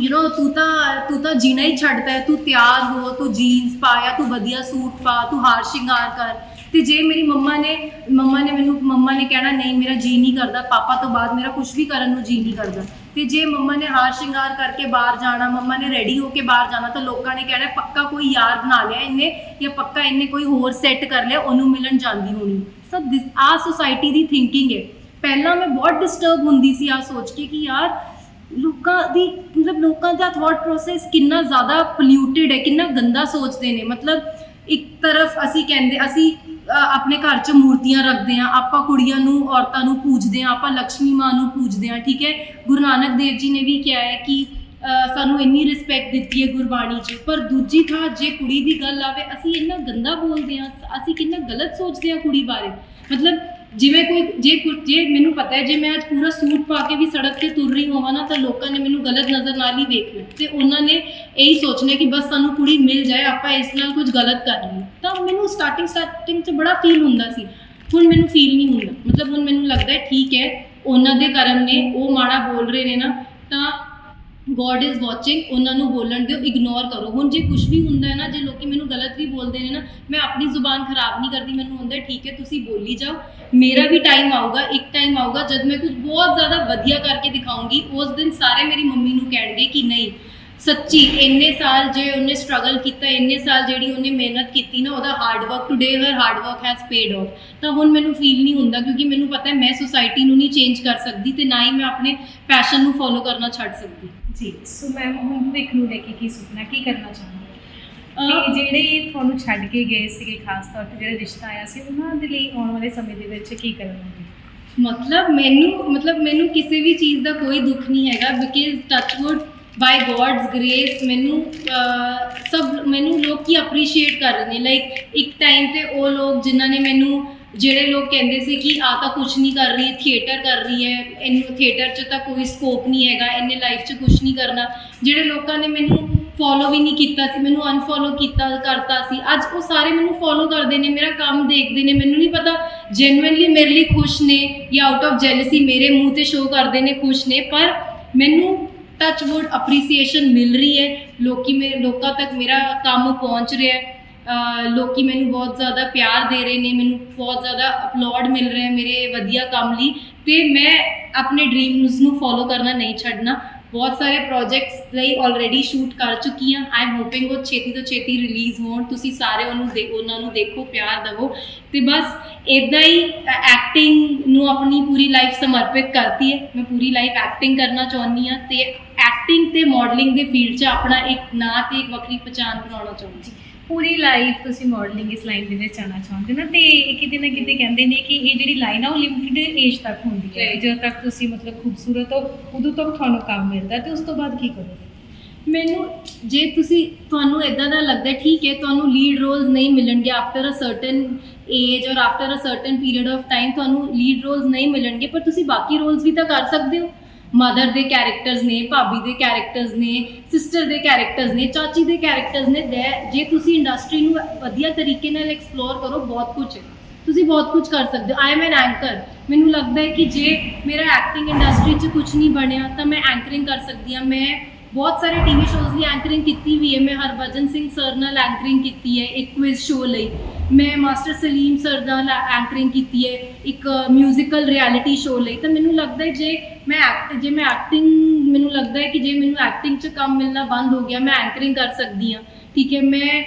ਯੂ نو ਤੂੰ ਤਾਂ ਤੂੰ ਤਾਂ ਜੀਣਾ ਹੀ ਛੱਡਤਾ ਹੈ। ਤੂੰ ਤਿਆਰ ਹੋ, ਤੂੰ ਜੀਨਸ ਪਾ ਤੂੰ ਵਧੀਆ ਸੂਟ ਪਾ, ਤੂੰ ਹਾਰ ਸ਼ਿੰਗਾਰ ਕਰ। ਤੇ ਜੇ ਮੇਰੀ ਮੰਮਾ ਨੇ ਮੰਮਾ ਨੇ ਮੈਨੂੰ, ਮੰਮਾ ਨੇ ਕਹਿਣਾ, ਨਹੀਂ, ਮੇਰਾ ਜੀ ਨਹੀਂ ਕਰਦਾ। ਪਾਪਾ ਤੋਂ ਬਾਅਦ ਮੇਰਾ ਕੁਝ ਵੀ ਕਰਨ ਨੂੰ ਜੀ ਨਹੀਂ ਕਰਦਾ। ਤੇ ਜੇ ਮੰਮਾ ਨੇ ਹਾਰ ਸ਼ਿੰਗਾਰ ਕਰਕੇ ਬਾਹਰ ਜਾਣਾ, ਮੰਮਾ ਨੇ ਰੈਡੀ ਹੋ ਕੇ ਬਾਹਰ ਜਾਣਾ, ਤਾਂ ਲੋਕਾਂ ਨੇ ਕਹਿਣਾ, ਪੱਕਾ ਕੋਈ ਯਾਰ ਬਣਾ ਲਿਆ ਇਹਨੇ ਜਾਂ ਪੱਕਾ ਇਹਨੇ ਕੋਈ ਹੋਰ ਸੈੱਟ ਕਰ ਲਿਆ, ਉਹਨੂੰ ਮਿਲਣ ਜਾਂਦੀ ਹੋਣੀ। ਸੋ ਦਿਸ ਆ ਸੋਸਾਇਟੀ ਦੀ ਥਿੰਕਿੰਗ ਹੈ। ਪਹਿਲਾਂ ਮੈਂ ਬਹੁਤ ਡਿਸਟਰਬ ਹੁੰਦੀ ਸੀ ਆ ਸੋਚ ਕੇ ਕਿ ਯਾਰ ਲੋਕਾਂ ਦੀ, ਮਤਲਬ ਲੋਕਾਂ ਦਾ ਥਾਟ ਪ੍ਰੋਸੈਸ ਕਿੰਨਾ ਜ਼ਿਆਦਾ ਪੋਲਿਊਟਿਡ ਹੈ, ਕਿੰਨਾ ਗੰਦਾ ਸੋਚਦੇ ਨੇ। ਮਤਲਬ ਇੱਕ ਤਰਫ ਅਸੀਂ ਕਹਿੰਦੇ, ਅਸੀਂ ਆਪਣੇ ਘਰ 'ਚ ਮੂਰਤੀਆਂ ਰੱਖਦੇ ਆ ਆਪਾਂ ਕੁੜੀਆਂ ਨੂੰ, ਔਰਤਾਂ ਨੂੰ ਪੂਜਦੇ ਆ ਆਪਾਂ ਲక్ష్ਮੀ ਮਾਂ ਨੂੰ ਪੂਜਦੇ ਆ ਠੀਕ ਹੈ? ਗੁਰੂ ਨਾਨਕ ਦੇਵ ਜੀ ਨੇ ਵੀ ਕਿਹਾ ਹੈ ਕਿ ਸਾਨੂੰ ਇੰਨੀ ਰਿਸਪੈਕਟ ਦਿੱਤੀ ਹੈ ਗੁਰਬਾਣੀ 'ਚ, ਪਰ ਦੂਜੀ ਥਾਂ ਜੇ ਕੁੜੀ ਦੀ ਗੱਲ ਆਵੇ, ਅਸੀਂ ਇੰਨਾ ਗੰਦਾ ਬੋਲਦੇ ਆ ਅਸੀਂ ਕਿੰਨਾ ਗਲਤ ਸੋਚਦੇ ਆ ਕੁੜੀ ਬਾਰੇ। ਮਤਲਬ ਜਿਵੇਂ ਕੋਈ ਜੇ ਕੁ- ਜੇ ਮੈਨੂੰ ਪਤਾ ਹੈ, ਜੇ ਮੈਂ ਅੱਜ ਪੂਰਾ ਸੂਟ ਪਾ ਕੇ ਵੀ ਸੜਕ ਤੇ ਤੁਰ ਰਹੀ ਹੋਵਾਂ ਨਾ, ਤਾਂ ਲੋਕਾਂ ਨੇ ਮੈਨੂੰ ਗਲਤ ਨਜ਼ਰ ਨਾਲ ਹੀ ਵੇਖਣਾ। ਤੇ ਉਹਨਾਂ ਨੇ ਇਹੀ ਸੋਚਣਾ ਕਿ ਬਸ ਸਾਨੂੰ ਕੁੜੀ ਮਿਲ ਜਾਏ, ਆਪਾਂ ਇਸ ਨਾਲ ਕੁਝ ਗਲਤ ਕਰ ਲਈਏ। ਤਾਂ ਮੈਨੂੰ ਸਟਾਰਟਿੰਗ ਸਟਾਰਟਿੰਗ 'ਚ ਬੜਾ ਫੀਲ ਹੁੰਦਾ ਸੀ। ਹੁਣ ਮੈਨੂੰ ਫੀਲ ਨਹੀਂ ਹੁੰਦਾ। ਮਤਲਬ ਹੁਣ ਮੈਨੂੰ ਲੱਗਦਾ ਹੈ, ਠੀਕ ਹੈ, ਉਹਨਾਂ ਦੇ ਕਰਮ ਨੇ ਉਹ ਮਾੜਾ ਬੋਲ ਰਹੇ ਨੇ ਨਾ, ਤਾਂ ਗੋਡ ਇਜ਼ ਵਾਚਿੰਗ ਉਹਨਾਂ ਨੂੰ ਬੋਲਣ ਦਿਓ ਇਗਨੋਰ ਕਰੋ। ਹੁਣ ਜੇ ਕੁਝ ਵੀ ਹੁੰਦਾ ਹੈ ਨਾ, ਜੇ ਲੋਕੀ ਮੈਨੂੰ ਗਲਤ ਵੀ ਬੋਲਦੇ ਨੇ ਨਾ, ਮੈਂ ਆਪਣੀ ਜ਼ੁਬਾਨ ਖਰਾਬ ਨਹੀਂ ਕਰਦੀ, ਮੈਨੂੰ ਹੁੰਦਾ ਠੀਕ ਹੈ, ਤੁਸੀਂ ਬੋਲੀ ਜਾਓ। ਮੇਰਾ ਵੀ ਟਾਈਮ ਆਊਗਾ, ਇੱਕ ਟਾਈਮ ਆਊਗਾ, ਜਦ ਮੈਂ ਕੁਝ ਬਹੁਤ ਜ਼ਿਆਦਾ ਵਧੀਆ ਕਰਕੇ ਦਿਖਾਉਂਗੀ, ਉਸ ਦਿਨ ਸਾਰੇ ਮੇਰੀ ਮੰਮੀ ਨੂੰ ਕਹਿਣਗੇ ਕਿ ਨਹੀਂ, ਸੱਚੀ ਇੰਨੇ ਸਾਲ ਜੇ ਉਹਨੇ ਸਟਰਗਲ ਕੀਤਾ, ਇੰਨੇ ਸਾਲ ਜਿਹੜੀ ਉਹਨੇ ਮਿਹਨਤ ਕੀਤੀ ਨਾ, ਉਹਦਾ hard work today her hard work has paid off ਤਾਂ ਹੁਣ ਮੈਨੂੰ ਫੀਲ ਨਹੀਂ ਹੁੰਦਾ, ਕਿਉਂਕਿ ਮੈਨੂੰ ਪਤਾ ਹੈ, ਮੈਂ ਸੁਸਾਇਟੀ ਨੂੰ ਨਹੀਂ ਚੇਂਜ ਕਰ ਸਕਦੀ ਤੇ ਨਾ ਹੀ ਮੈਂ ਆਪਣੇ ਪੈਸ਼ਨ ਨੂੰ ਫੋਲੋ ਕਰਨਾ ਛੱਡ ਸਕਦੀ। ਜੀ ਸੋ ਮੈਮ ਹੁਣ ਭਵਿੱਖ ਨੂੰ ਲੈ ਕੇ ਕੀ ਸੁਪਨਾ ਕੀ ਕਰਨਾ ਚਾਹੁੰਦੇ ਅਹ ਤੇ ਜਿਹੜੇ ਤੁਹਾਨੂੰ ਛੱਡ ਕੇ ਗਏ ਸੀਗੇ ਖਾਸ ਤੌਰ ਤੇ ਜਿਹੜਾ ਰਿਸ਼ਤਾ ਆਇਆ ਸੀ ਉਹਨਾਂ ਦੇ ਲਈ ਆਉਣ ਵਾਲੇ ਸਮੇਂ ਦੇ ਵਿੱਚ ਕੀ ਕਰੋਗੇ? ਮਤਲਬ ਮੈਨੂੰ ਮਤਲਬ ਮੈਨੂੰ ਕਿਸੇ ਵੀ ਚੀਜ਼ ਦਾ ਕੋਈ ਦੁੱਖ ਨਹੀਂ ਹੈਗਾ because touchwood by God's grace ਮੈਨੂੰ ਸਭ ਮੈਨੂੰ ਲੋਕ ਕੀ ਅਪਰੀਸ਼ੀਏਟ ਕਰ ਰਹੇ ਨੇ। ਲਾਈਕ ਇੱਕ ਟਾਈਮ ਤੇ ਉਹ ਲੋਕ ਜਿਨ੍ਹਾਂ ਨੇ ਮੈਨੂੰ ਜਿਹੜੇ ਲੋਕ ਕਹਿੰਦੇ ਸੀ ਕਿ ਆ ਤਾਂ ਕੁਝ ਨਹੀਂ ਕਰ ਰਹੀ ਥੀਏਟਰ ਕਰ ਰਹੀ ਹੈ, ਇਹਨੂੰ ਥੀਏਟਰ 'ਚ ਤਾਂ ਕੋਈ ਸਕੋਪ ਨਹੀਂ ਹੈਗਾ ਇਹਨੇ ਲਾਈਫ 'ਚ ਕੁਝ ਨਹੀਂ ਕਰਨਾ। ਜਿਹੜੇ ਲੋਕਾਂ ਨੇ ਮੈਨੂੰ ਫੋਲੋ ਵੀ ਨਹੀਂ ਕੀਤਾ ਸੀ, ਮੈਨੂੰ ਅਨਫੋਲੋ ਕੀਤਾ, ਕਰਤਾ ਸੀ, ਅੱਜ ਉਹ ਸਾਰੇ ਮੈਨੂੰ ਫੋਲੋ ਕਰਦੇ ਨੇ, ਮੇਰਾ ਕੰਮ ਦੇਖਦੇ ਨੇ, ਮੈਨੂੰ ਨਹੀਂ ਪਤਾ ਜੈਨੂਇਨਲੀ ਮੇਰੇ ਲਈ ਖੁਸ਼ ਨੇ ਜਾਂ ਆਊਟ ਆਫ ਜੈਲਸੀ ਮੇਰੇ ਮੂੰਹ ਤੇ ਸ਼ੋਅ ਕਰਦੇ ਨੇ, ਖੁਸ਼ ਨੇ, ਪਰ ਮੈਨੂੰ ਟੱਚ ਵੁੱਡ ਅਪਰੀਸੀਏਸ਼ਨ ਮਿਲ ਰਹੀ ਹੈ, ਲੋਕੀ ਮੇਰੇ ਲੋਕਾਂ ਤੱਕ ਮੇਰਾ ਕੰਮ ਪਹੁੰਚ ਰਿਹਾ ਹੈ। ਲੋਕੀ ਮੈਨੂੰ ਬਹੁਤ ਜ਼ਿਆਦਾ ਪਿਆਰ ਦੇ ਰਹੇ ਨੇ, ਮੈਨੂੰ ਬਹੁਤ ਜ਼ਿਆਦਾ ਅਪਲੋਡ ਮਿਲ ਰਿਹਾ ਮੇਰੇ ਵਧੀਆ ਕੰਮ ਲਈ ਤੇ ਮੈਂ ਆਪਣੇ ਡ੍ਰੀਮਸ ਨੂੰ ਫੋਲੋ ਕਰਨਾ ਨਹੀਂ ਛੱਡਣਾ। ਬਹੁਤ ਸਾਰੇ ਪ੍ਰੋਜੈਕਟਸ ਲਈ ਆਲਰੇਡੀ ਸ਼ੂਟ ਕਰ ਚੁੱਕੀ ਹਾਂ। ਆਈ ਐਮ ਹੋਪਿੰਗ ਉਹ ਛੇਤੀ ਤੋਂ ਛੇਤੀ ਰਿਲੀਜ਼ ਹੋਣ। ਤੁਸੀਂ ਸਾਰੇ ਉਹਨੂੰ ਦੇ, ਉਹਨਾਂ ਨੂੰ ਦੇਖੋ, ਪਿਆਰ ਦਿਵੋ। ਤੇ ਬਸ ਇਦਾਂ ਹੀ ਐਕਟਿੰਗ ਨੂੰ ਆਪਣੀ ਪੂਰੀ ਲਾਈਫ ਸਮਰਪਿਤ ਕਰਤੀ ਹੈ। ਮੈਂ ਪੂਰੀ ਲਾਈਫ ਐਕਟਿੰਗ ਕਰਨਾ ਚਾਹੁੰਦੀ ਹਾਂ ਤੇ ਐਕਟਿੰਗ ਤੇ ਮਾਡਲਿੰਗ ਦੇ ਫੀਲਡ 'ਚ ਆਪਣਾ ਇੱਕ ਨਾਂ ਤੇ ਇੱਕ ਵੱਖਰੀ ਪਛਾਣ ਬਣਾਉਣਾ ਚਾਹੁੰਦੀ ਹਾਂ। ਪੂਰੀ ਲਾਈਫ ਤੁਸੀਂ ਮਾਡਲਿੰਗ ਇਸ ਲਾਈਨ ਦੇ ਵਿੱਚ ਆਉਣਾ ਚਾਹੁੰਦੇ ਨਾ? ਤੇ ਇਹ ਕਿਤੇ ਨਾ ਕਿਤੇ ਕਹਿੰਦੇ ਨੇ ਕਿ ਇਹ ਜਿਹੜੀ ਲਾਈਨ ਆ ਉਹ ਲਿਮਿਟਡ ਏਜ ਤੱਕ ਹੁੰਦੀ ਹੈ. ਜਦੋਂ ਤੱਕ ਤੁਸੀਂ ਮਤਲਬ ਖੂਬਸੂਰਤ ਹੋ ਉਦੋਂ ਤੱਕ ਤੁਹਾਨੂੰ ਕੰਮ ਮਿਲਦਾ ਤੇ ਉਸ ਤੋਂ ਬਾਅਦ ਕੀ ਕਰੋਗੇ? ਮੈਨੂੰ ਜੇ ਤੁਸੀਂ ਤੁਹਾਨੂੰ ਇਦਾਂ ਦਾ ਲੱਗਦਾ ਠੀਕ ਹੈ ਤੁਹਾਨੂੰ ਲੀਡ ਰੋਲਸ ਨਹੀਂ ਮਿਲਣਗੇ after a certain age or after a certain period of time ਤੁਹਾਨੂੰ ਲੀਡ ਰੋਲਸ ਨਹੀਂ ਮਿਲਣਗੇ ਪਰ ਤੁਸੀਂ ਬਾਕੀ ਰੋਲਸ ਵੀ ਤਾਂ ਕਰ ਸਕਦੇ ਹੋ। ਮਦਰ ਦੇ ਕੈਰੈਕਟਰਸ ਨੇ, ਭਾਬੀ ਦੇ ਕੈਰੈਕਟਰਸ ਨੇ ਸਿਸਟਰ ਦੇ ਕੈਰੈਕਟਰਸ ਨੇ, ਚਾਚੀ ਦੇ ਕੈਰੈਕਟਰਸ ਨੇ, ਦੇ- ਜੇ ਤੁਸੀਂ ਇੰਡਸਟਰੀ ਨੂੰ ਵਧੀਆ ਤਰੀਕੇ ਨਾਲ ਐਕਸਪਲੋਰ ਕਰੋ, ਬਹੁਤ ਕੁਝ ਹੈ। ਤੁਸੀਂ ਬਹੁਤ ਕੁਝ ਕਰ ਸਕਦੇ ਹੋ। ਆਈ ਐਮ ਐਨ ਐਂਕਰ ਮੈਨੂੰ ਲੱਗਦਾ ਹੈ ਕਿ ਜੇ ਮੇਰਾ ਐਕਟਿੰਗ ਇੰਡਸਟਰੀ 'ਚ ਕੁਝ ਨਹੀਂ ਬਣਿਆ, ਤਾਂ ਮੈਂ ਐਂਕਰਿੰਗ ਕਰ ਸਕਦੀ ਹਾਂ। ਮੈਂ ਬਹੁਤ ਸਾਰੇ ਟੀਵੀ ਸ਼ੋਜ਼ ਦੀ ਐਂਕਰਿੰਗ ਕੀਤੀ ਵੀ ਹੈ। ਮੈਂ ਹਰਭਜਨ ਸਿੰਘ ਸਰ ਨਾਲ ਐਂਕਰਿੰਗ ਕੀਤੀ ਹੈ ਇੱਕ ਕੁਇਜ਼ ਸ਼ੋਅ ਲਈ। ਮੈਂ ਮਾਸਟਰ ਸਲੀਮ ਸਰ ਨਾਲ ਐਂਕਰਿੰਗ ਕੀਤੀ ਹੈ ਇੱਕ ਮਿਊਜ਼ੀਕਲ ਰਿਐਲਿਟੀ ਸ਼ੋਅ ਲਈ। ਤਾਂ ਮੈਨੂੰ ਲੱਗਦਾ ਹੈ ਜੇ ਮੈਂ ਐਕਟ ਜੇ ਮੈਂ ਐਕਟਿੰਗ ਮੈਨੂੰ ਲੱਗਦਾ ਹੈ ਕਿ ਜੇ ਮੈਨੂੰ ਐਕਟਿੰਗ 'ਚ ਕੰਮ ਮਿਲਣਾ ਬੰਦ ਹੋ ਗਿਆ, ਮੈਂ ਐਂਕਰਿੰਗ ਕਰ ਸਕਦੀ ਹਾਂ। ਠੀਕ ਹੈ, ਮੈਂ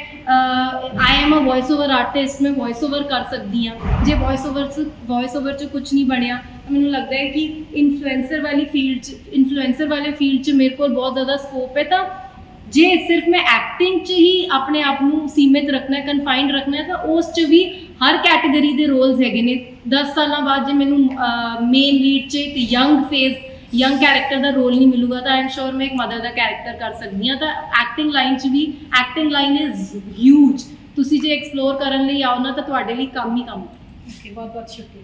I am a voice over artist ਮੈਂ ਵੌਇਸ ਓਵਰ ਕਰ ਸਕਦੀ ਹਾਂ। ਜੇ ਵੌਇਸ ਓਵਰ 'ਚ ਵੌਇਸ ਓਵਰ 'ਚ ਕੁਝ ਨਹੀਂ ਬਣਿਆ, ਤਾਂ ਮੈਨੂੰ ਲੱਗਦਾ ਹੈ ਕਿ ਇਨਫਲੂਐਂਸਰ ਵਾਲੀ ਫੀਲਡ 'ਚ ਇਨਫਲੂਐਂਸਰ ਵਾਲੇ ਫੀਲਡ 'ਚ ਮੇਰੇ ਕੋਲ ਬਹੁਤ ਜ਼ਿਆਦਾ ਸਕੋਪ ਹੈ। ਤਾਂ ਜੇ ਸਿਰਫ ਮੈਂ ਐਕਟਿੰਗ 'ਚ ਹੀ ਆਪਣੇ ਆਪ ਨੂੰ ਸੀਮਿਤ ਰੱਖਣਾ ਹੈ ਕਨਫਾਈਨਡ ਰੱਖਣਾ ਹੈ ਤਾਂ ਉਸ 'ਚ ਵੀ ਹਰ ਕੈਟਾਗਰੀ ਦੇ ਰੋਲਸ ਹੈਗੇ ਨੇ। 10 ਸਾਲਾਂ ਬਾਅਦ ਜੇ ਮੈਨੂੰ ਮੇਨ ਲੀਡ 'ਚ ਇੱਕ ਯੰਗ ਫੇਸ ਯੰਗ ਕੈਰੈਕਟਰ ਦਾ ਰੋਲ ਨਹੀਂ ਮਿਲੂਗਾ, ਤਾਂ ਆਮ ਸ਼ੋਰ ਮੈਂ ਇੱਕ ਮਦਰ ਦਾ ਕੈਰੈਕਟਰ ਕਰ ਸਕਦੀ ਹਾਂ। ਤਾਂ ਐਕਟਿੰਗ ਲਾਈਨ 'ਚ ਵੀ ਐਕਟਿੰਗ ਲਾਈਨ ਇਜ਼ ਹਿਊਜ ਤੁਸੀਂ ਜੇ ਐਕਸਪਲੋਰ ਕਰਨ ਲਈ ਆਓ ਨਾ, ਤਾਂ ਤੁਹਾਡੇ ਲਈ ਕੰਮ ਹੀ ਕੰਮ ਓਕੇ ਬਹੁਤ ਬਹੁਤ ਸ਼ੁਕਰੀਆ।